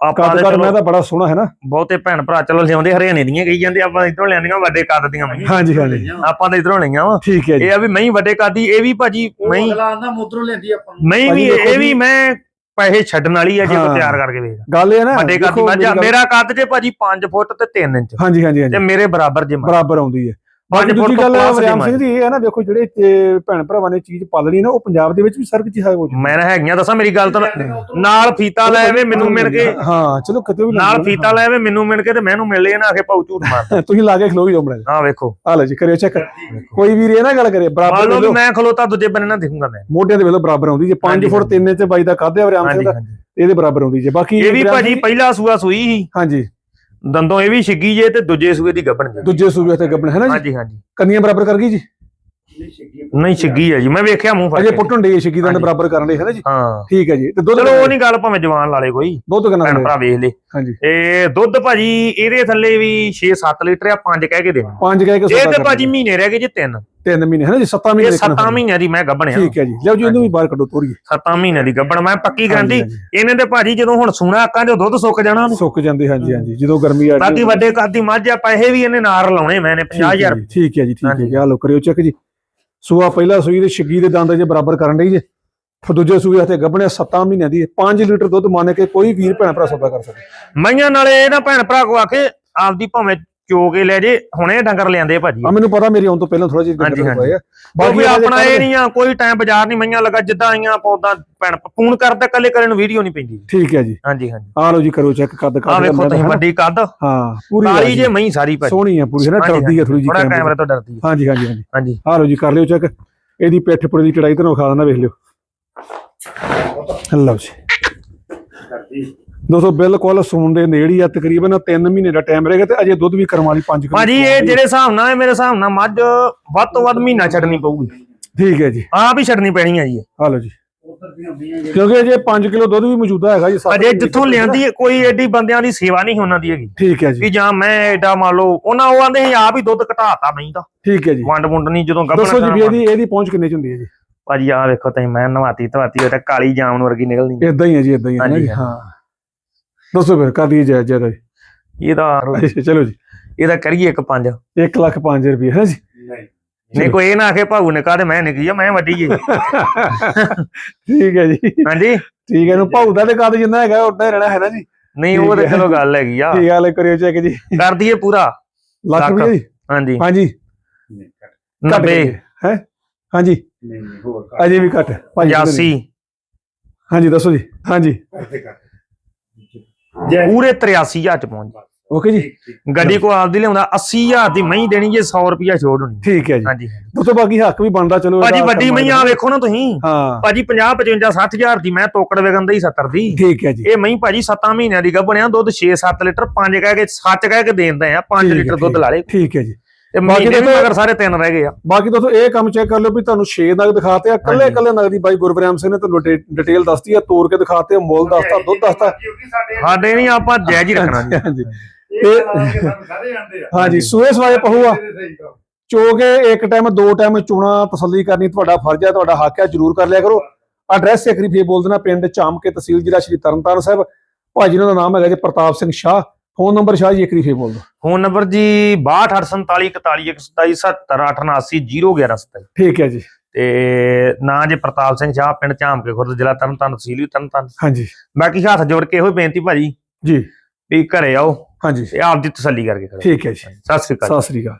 ਆਪਾਂ ਕੱਦ ਦੇ ਚਲੋ ਮੈਂ ਤਾਂ ਬੜਾ ਸੋਹਣਾ ਹੈ ਨਾ। ਬਹੁਤੇ ਭੈਣ ਭਰਾ ਚਲੋ ਲਿਆਉਂਦੇ ਹਰਿਆਣੇ ਦੀਆਂ ਕਹੀ ਜਾਂਦੇ ਆਪਾਂ ਇਧਰੋਂ ਲਿਆਂਦੀਆਂ ਵੱਡੇ ਕੱਦ ਦੀਆਂ ਮਹੀਂ। ਹਾਂਜੀ ਹਾਂਜੀ। ਆਪਾਂ ਤਾਂ ਇਧਰੋਂ ਲਈਆਂ ਵਾ। ਠੀਕ ਹੈ ਜੀ। ਇਹ ਆ ਵੀ ਮਹੀਂ ਵੱਡੇ ਕੱਦ ਦੀ ਇਹ ਵੀ ਭਾਜੀ ਮਹੀਂ ਅਗਲਾ ਆਂਦਾ ਮੁੱਦਰੋਂ ਲੈਂਦੀ ਆਪਾਂ ਨੂੰ। ਮਹੀਂ ਭਾਜੀ ਵੀ ਦੇਖੋ ਇਹ ਵੀ। ਮੈਂ ਪੈਸੇ ਛੱਡਣ ਵਾਲੀ ਆ ਜੇ। ਕੋ ਤਿਆਰ ਕਰਕੇ ਵੇਚ ਗੱਲ ਇਹ ਨਾ ਵੱਡੇ ਕੱਦ ਮੇਰੀ ਕੱਦ ਜੇ ਭਾਜੀ 5 ਫੁੱਟ ਤੇ 3 ਇੰਚ। ਹਾਂਜੀ ਹਾਂਜੀ ਤੇ ਹਾਂਜੀ ਮੇਰੇ ਬਰਾਬਰ ਜੇ ਬਰਾਬਰ ਆਉਂਦੀ ਹੈ। ਬਾਕੀ ਦੂਜੀ ਗੱਲ ਵਰਿਆਮ। ਸਿੰਘ ਜੀ ਇਹ ਹੈ ਨਾ ਵੇਖੋ ਜਿਹੜੇ ਭੈਣ ਭਰਾਵਾਂ ਨੇ ਚੀਜ਼ ਪਾਲਣੀ ਨਾ ਉਹ ਪੰਜਾਬ ਦੇ ਵਿੱਚ ਵੀ ਸਰਕ ਚ ਹੈ ਉਹ ਮੈਂ ਨਾ ਹੈਗੀਆਂ ਦੱਸਾਂ ਮੇਰੀ ਗੱਲ ਤਾਂ ਨਾਲ ਫੀਤਾ ਲੈ ਆਵੇ ਮੈਨੂੰ ਮਿਲ ਕੇ। ਹਾਂ ਚਲੋ ਕਿਤੇ ਵੀ ਨਾਲ ਫੀਤਾ ਲੈ ਆਵੇ ਮੈਨੂੰ ਮਿਲ ਕੇ ਤੇ ਮੈਨੂੰ ਮਿਲ ਨਾ ਆਖੇ ਪਾਉ ਝੂਠ ਮਾਰਦਾ ਤੁਸੀਂ ਲਾ ਕੇ ਖਲੋ ਵੀ ਜਾਓ ਮੜਾ ਆਹ ਵੇਖੋ। ਆ ਲੈ ਜੀ ਕਰਿਓ ਚੈੱਕ ਕੋਈ ਵੀਰ ਇਹ ਨਾ ਗੱਲ ਕਰੇ ਮੰਨ ਬਰਾਬਰ ਲਓ ਵੀ ਵੇਲੋ ਮੈਂ ਖਲੋਤਾ ਦੂਜੇ ਬੰਨੇ ਨਾ ਦਿਖੂੰਗਾ ਮੈਂ। ਮੋਢਿਆਂ ਦੇ ਵੇਲੋ ਬਰਾਬਰ ਆਉਂਦੀ ਜੇ। 5 ਹਾਂਜੀ, ਫੁੱਟ 3 ਇੰਚ ਬਾਈ ਦਾ ਕਾਦੇ ਵਰਿਆਮ ਸਿੰਘ ਦਾ ਇਹਦੇ ਬਰਾਬਰ ਆਉਂਦੀ ਜੇ। ਬਾਕੀ ਇਹ ਵੀ ਭਾਜੀ ਪਹਿਲਾ ਸੂਆ ਸੂਈ ਸੀ। ਹਾਂਜੀ। ਦੰਦੋਂ ਇਹ ਵੀ ਛਿੱਗੀ ਜੇ ਤੇ ਦੂਜੇ ਸੂਏ ਦੀ ਗੱਭਣ ਜੇ। ਦੂਜੇ ਸੂਬੇ ਤੇ ਗੱਬਣ ਹੈ ਨਾ ਜੀ? ਹਾਂਜੀ ਹਾਂਜੀ। ਕੰਨੀਆਂ ਬਰਾਬਰ ਕਰ ਗਈ ਜੀ? ਨਹੀਂ ਛਿੱਗੀ ਨਹੀਂ ਛਿੱਗੀ ਹੈ ਜੀ ਮੈਂ ਵੇਖਿਆ ਮੂੰਹ ਫੜ ਅਜੇ। ਪੁੱਟਣ ਦੇ ਛਿੱਕੀ ਦਾ। ਬਰਾਬਰ ਕਰਨ ਦੇ ਹੈ ਨਾ ਜੀ? ਹਾਂ। ਠੀਕ ਹੈ ਜੀ ਤੇ ਦੁੱਧ ਚਲੋ ਉਹ ਨਹੀਂ ਗੱਲ ਭਾਵੇਂ ਜਵਾਨ ਲਾ ਲੇ ਕੋਈ। ਦੁੱਧ ਕਿੰਨਾ ਭੈਣ? ਭਰਾ ਵੇਖ ਲੇ। ਹਾਂਜੀ। ਇਹ ਦੁੱਧ ਭਾਜੀ ਇਹਦੇ ਥੱਲੇ ਵੀ 6-7 ਲੀਟਰ ਆ 5 ਕਹਿ ਕੇ ਦੇਣਾ ਪੰਜ ਕਹਿ ਕੇ ਇਹ ਤੇ ਭਾਜੀ ਮਹੀਨੇ ਰਹਿ ਗਏ ਜੇ 3 ਤਿੰਨ ਮਹੀਨੇ ਹੈ ਨਾ ਜੀ 7 ਇਹ ਮਹੀਨੇ 7 ਮਹੀਨਿਆਂ ਦੀ ਮੈਂ ਗੱਭਣਿਆ। ਠੀਕ ਹੈ ਜੀ। ਲਓ ਜੀ ਇਹਨੂੰ ਵੀ ਬਾਹਰ ਕੱਢੋ ਤੋਰੀਏ। 7 ਮਹੀਨਿਆਂ ਦੀ ਗੱਭਣ ਮੈਂ ਪੱਕੀ ਗਰੰਟੀ ਇਹਨੇ ਤੇ ਭਾਜੀ ਜਦੋਂ ਹੁਣ ਸੂਣਾ ਅੱਕਾਂ ਜੋ ਦੁੱਧ ਸੁੱਕ ਜਾਣਾ। ਸੁੱਕ ਜਾਂਦੇ ਹਾਂਜੀ ਹਾਂਜੀ ਜਦੋਂ ਗਰਮੀ ਆ ਬਾਕੀ ਵੱਡੇ ਕੱਦ ਦੀ ਮੱਝ ਆ ਪੈਸੇ ਵੀ ਇਹਨੇ ਨਾਰ ਲਾਉਣੇ ਮੈਨੇ 50000 ਠੀਕ ਹੈ ਜੀ ਠੀਕ ਹੈ ਆ ਲੋ ਕਰਿਓ ਚੈੱਕ ਜੀ। ਸੂਆ ਪਹਿਲਾ ਸੂਈ ਦੇ ਛਿੱਗੀ ਦੇ ਦੰਦ ਜੇ ਬਰਾਬਰ ਕਰਨ ਡਈ ਜੇ, ਫਿਰ ਦੂਜੇ ਸੂਏ ਹੱਥੇ ਗੱਭਣੇ 7 ਮਹੀਨਿਆਂ ਦੀ 5 ਲੀਟਰ ਦੁੱਧ ਮੰਨ ਕੇ ਕੋਈ ਵੀਰ ਭੈਣ ਭਰਾ ਸੌਦਾ ਕਰ ਸਕਦਾ ਮਈਆਂ ਨਾਲੇ ਇਹ ਨਾ ਭੈਣ ਭਰਾ ਕੋ ਆਖੇ, ਆਪਦੀ ਭਾਵੇਂ ਚੋ ਕੇ ਲੈ ਜੇ? ਹੁਣੇ ਡੰਗਰ ਲਿਆਂਦੇ ਭਾਜੀ। ਆ ਮੈਨੂੰ ਪਤਾ ਮੇਰੀ ਆਉਣ ਤੋਂ ਪਹਿਲਾਂ ਥੋੜਾ ਜਿਹਾ ਹਾਂਜੀ, ਆ। ਬਾਕੀ ਜੇ ਆਪਣਾ ਇਹ ਨਹੀਂ ਆ ਕੋਈ ਟਾਈਮ ਬਾਜ਼ਾਰ ਨਹੀਂ ਮਈਆਂ ਲੱਗਾ ਜਿੱਦਾਂ ਆਈਆਂ ਆਪਾਂ ਉਦਾਂ ਭੈਣ ਫੋਨ ਕਰਦਾ ਕੱਲੇ ਕਰੇ ਨੂੰ ਵੀਡੀਓ ਨਹੀਂ ਪੈਂਦੀ। ਠੀਕ ਹੈ ਜੀ। ਹਾਂਜੀ ਹਾਂਜੀ। ਆ ਲੋ ਜੀ ਕਰੋ ਚੈੱਕ ਕੱਦ ਆ ਕੱਦ ਵੇਖੋ ਤੁਸੀਂ ਵੱਡੀ ਕੱਦ। ਹਾਂ ਪੂਰੀ ਕਾਲੀ ਰਾਜੀ। ਜੇ ਮਈ ਸਾਰੀ ਭਾਜੀ। ਸੋਹਣੀ ਆ ਪੂਰੀ ਹੈ ਨਾ? ਹਾਂਜੀ, ਡਰਦੀ ਆ ਥੋੜੀ ਜੀ ਥੋੜਾ ਕੈਮਰੇ ਤੋਂ ਡਰਦੀ ਹੈ ਹਾਂਜੀ ਹਾਂਜੀ ਹਾਂਜੀ। ਹਾਂਜੀ। ਆ ਲੋ ਜੀ ਕਰ ਲਿਓ ਚੈੱਕ ਇਹਦੀ ਪਿੱਠ ਪੁੜੇ ਦੀ ਚੜਾਈ ਤੁਹਾਨੂੰ ਵਿਖਾ ਦਿੰਦਾ ਵੇਖ ਲਿਓ। ਲਓ ਜੀ। ਦੋਸਤੋ ਬਿਲਕੁਲ ਸੂਣ ਦੇ ਨੇੜੇ ਹੀ ਆ ਤਕਰੀਬਨ 3 ਮਹੀਨੇ ਦਾ ਟਾਈਮ ਰਹੇਗਾ ਤੇ ਅਜੇ ਦੁੱਧ ਵੀ ਕਰਮ ਵਾਲੀ 5 ਭਾਜੀ ਇਹ ਜਿਹੜੇ ਹਿਸਾਬ ਨਾਲ ਹੈ, ਮੇਰੇ ਹਿਸਾਬ ਨਾਲ ਮੱਝ ਵੱਧ ਤੋਂ ਵੱਧ ਮਹੀਨਾ ਛੱਡਣੀ ਪਊਗੀ। ਠੀਕ ਹੈ ਜੀ। ਆਪ ਹੀ ਛੱਡਣੀ ਪੈਣੀ ਹੈ ਜੀ। ਆ ਲਓ ਜੀ। ਕਿਉਂਕਿ ਅਜੇ 5 ਕਿਲੋ ਦੁੱਧ ਵੀ ਮੌਜੂਦਾ ਹੈਗਾ ਜੀ ਅਜੇ ਜਿੱਥੋਂ। ਲਿਆਂਦੀ ਹੈ, ਕੋਈ ਐਡੀ ਬੰਦਿਆਂ ਦੀ ਸੇਵਾ ਨਹੀਂ ਉਹਨਾਂ ਦੀ ਹੈਗੀ। ਠੀਕ ਹੈ ਜੀ। ਵੀ ਜਾਂ ਮੈਂ ਐਡਾ ਮੰਨ ਲਓ ਉਹਨਾਂ ਉਹ ਆਂਦੇ ਸੀ ਆਪ ਹੀ ਦੁੱਧ ਘਟਾਤਾ ਨਹੀਂ ਤਾਂ। ਠੀਕ ਹੈ ਜੀ। ਵੰਡ ਵੁੰਡ ਨਹੀਂ ਜਦੋਂ ਦੱਸੋ ਜੀ ਵੀ ਗੱਭਣ ਇਹਦੀ ਇਹਦੀ ਪਹੁੰਚ ਕਿੰਨੇ ਚ ਹੁੰਦੀ ਹੈ ਜੀ? ਭਾਜੀ ਆ ਵੇਖੋ ਤੁਸੀਂ ਮੈਂ ਨਵਾਤੀ ਧਵਾਤੀ ਉਹ ਤਾਂ ਕਾਲੀ ਜਾਮਨ ਵਰਗੀ ਨਿਕਲਦੀ। ਇਦਾਂ ਹੀ ਹੈ ਜੀ ਇਦਾਂ ਹੀ ਹੈ ਜੀ। ਹਾਂ। ਦੱਸੋ ਫਿਰ ਕਰ ਦਈਏ ਜੈ ਜੈ ਦਾ ਜੀ? ਇਹਦਾ ਅੱਛਾ, ਚਲੋ ਜੀ। ਇਹਦਾ ਕਰੀਏ ਇੱਕ ਪੰਜ। 1 ਲੱਖ 5 ਰੁਪਏ ਹੈ ਜੀ? ਨਹੀਂ। ਨਹੀਂ ਕੋਈ ਇਹ ਨਾ ਆਖੇ ਭਾਊ ਨੇ ਕਾਹਦੇ ਮੈਂ ਨਿਕਲੀ ਆ ਮੈਂ ਵੱਡੀ ਏ ਠੀਕ ਹੈ ਜੀ। ਹਾਂਜੀ? ਠੀਕ ਹੈ ਨੂੰ ਭਾਊ ਦਾ ਤੇ ਕਦ ਜਿੰਨਾ ਹੈਗਾ ਉੱਡਾ ਹੀ ਰਹਿਣਾ ਹੈ ਨਾ ਜੀ। ਨਹੀਂ ਉਹ ਤਾਂ ਹੈ। ਚਲੋ ਗੱਲ ਹੈਗੀ ਆ। ਠੀਕ ਹਾਲੇ ਕਰਿਓ ਚੈੱਕ ਜੀ। ਕਰ ਦਈਏ ਪੂਰਾ। ਲੱਖ। ਰੁਪਏ ਜੀ? ਹਾਂਜੀ। ਹਾਂਜੀ। ਨਹੀਂ ਘੱਟ। 90 ਹੈ? ਹਾਂਜੀ। ਨਹੀਂ ਨਹੀਂ ਹੋਰ ਅਜੇ ਵੀ ਘੱਟ ਭਾਜੀ ਕਿਹਦੇ 85 ਨੇ? ਹਾਂਜੀ ਦੱਸੋ ਜੀ। ਹਾਂਜੀ। ਜੈ ਪੂਰੇ 83000 ਚ ਪਹੁੰਚ ਜਾ। ਓਕੇ ਜੀ। ਗੱਡੀ ਕੋ ਆਪਦੀ ਲਿਆਉਂਦਾ 80000 ਦੀ ਮਹੀਂ ਦੇਣੀ ਜੇ 100 ਰੁਪਿਆ ਛੋੜ ਹੋਣੀ। ਠੀਕ ਹੈ ਜੀ। ਹਾਂਜੀ। ਦੋਸਤੋ ਬਾਕੀ ਹੱਕ ਵੀ ਬਣਦਾ ਚਲੋ ਭਾਜੀ ਵੱਡੀ ਮਹੀਂ ਆ ਵੇਖੋ ਨਾ ਤੁਸੀਂ। ਹਾਂ। ਭਾਜੀ 50 55 60000 ਦੀ ਮੈਂ ਤੋਕੜ ਵੇਗਨ ਦੀ 70 ਦੀ। ਠੀਕ ਹੈ ਜੀ। ਇਹ ਮਹੀਂ ਭਾਜੀ 7 ਮਹੀਨਿਆਂ ਦੀ ਗੱਭਣਿਆ ਦੁੱਧ 6-7 ਲੀਟਰ 5 ਕਹਿ ਕੇ ਸੱਚ ਕਹਿ ਕੇ ਦੇਂਦੇ ਆ 5 ਠੀਕ ਹੈ, ਲੀਟਰ ਦੁੱਧ ਲਾ ਲੇ ਠੀਕ ਹੈ ਜੀ। ਤੇ ਬਾਕੀ ਦੇਖੋ- ਮਗਰ ਸਾਰੇ ਤਿੰਨ ਰਹਿ ਗਏ ਆ। ਬਾਕੀ ਦੋਸਤੋ ਇਹ ਕੰਮ ਚੈੱਕ ਕਰ ਲਓ ਵੀ ਤੁਹਾਨੂੰ 6 ਨਗ ਦਿਖਾਤੇ ਆ ਕੱਲੇ। ਕੱਲੇ ਨਗ ਦੀ ਬਾਈ ਗੁਰਬ੍ਰਹਮ ਸਿੰਘ ਨੇ ਤੁਹਾਨੂੰ ਡਿਟੇਲ ਦੱਸਤੀ ਆ ਤੋੜ ਕੇ ਦਿਖਾਤੇ ਆ ਮੁੱਲ ਦੱਸਤਾ ਦੁੱਧ ਦੱਸਤਾ। ਸਾਡੇ ਨਹੀਂ ਆਪਾਂ ਜਾਇਜ਼ ਹੀ ਰੱਖਣਾ ਜੀ। ਆ। ਹਾਂਜੀ ਸੂਏ ਸਵਾਏ ਪਹੂਆ ਸਹੀ ਗੱਲ। ਚੋ ਕੇ ਇੱਕ ਟਾਈਮ ਦੋ ਟਾਈਮ ਚੁਣਾ ਤਸੱਲੀ ਕਰਨੀ ਤੁਹਾਡਾ ਫਰਜ਼ ਹੈ ਤੁਹਾਡਾ ਹੱਕ ਹੈ ਜਰੂਰ ਕਰ ਲਿਆ ਕਰੋ। ਐਡਰੈਸ ਇੱਕ ਵਾਰੀ ਫੇਰ ਬੋਲ ਦੇਣਾ ਪਿੰਡ ਚਾਮਕੇ ਤਹਿਸੀਲ ਜ਼ਿਲ੍ਹਾ ਸ਼੍ਰੀ ਤਰਨਤਾਰਨ ਸਾਹਿਬ। ਭਾਜੀ ਦਾ ਨਾਮ ਹੈਗਾ ਜੀ ਪ੍ਰਤਾਪ ਸਿੰਘ ਸ਼ਾਹ। ਫੋਨ ਨੰਬਰ ਸ਼ਾਹ ਜੀ ਇੱਕ ਵਾਰੀ ਫੇਰ ਬੋਲ ਦਿਓ ਫੋਨ ਨੰਬਰ ਜੀ 62484127701127 ਠੀਕ ਹੈ ਜੀ। ਤੇ ਨਾਂ ਜੇ ਪ੍ਰਤਾਪ ਸਿੰਘ ਸ਼ਾਹ ਪਿੰਡ ਝਾਮਕੇ ਖੁਰਦ ਜ਼ਿਲ੍ਹਾ ਤਰਨਤਾਰਨ ਤਹਿਸੀਲ ਵੀ ਤਰਨਤਾਰਨ ਹਾਂਜੀ। ਬਾਕੀ ਹੱਥ ਜੋੜ ਕੇ ਇਹੋ ਬੇਨਤੀ ਭਾਜੀ ਜੀ। ਵੀ ਘਰੇ ਆਓ ਹਾਂਜੀ। ਤੇ ਆਪ ਦੀ ਤਸੱਲੀ ਕਰਕੇ ਕਰੋ ਠੀਕ ਹੈ ਜੀ। ਸਤਿ ਸ੍ਰੀ ਅਕਾਲ ਸਤਿ ਸ੍ਰੀ ਅਕਾਲ ਜੀ।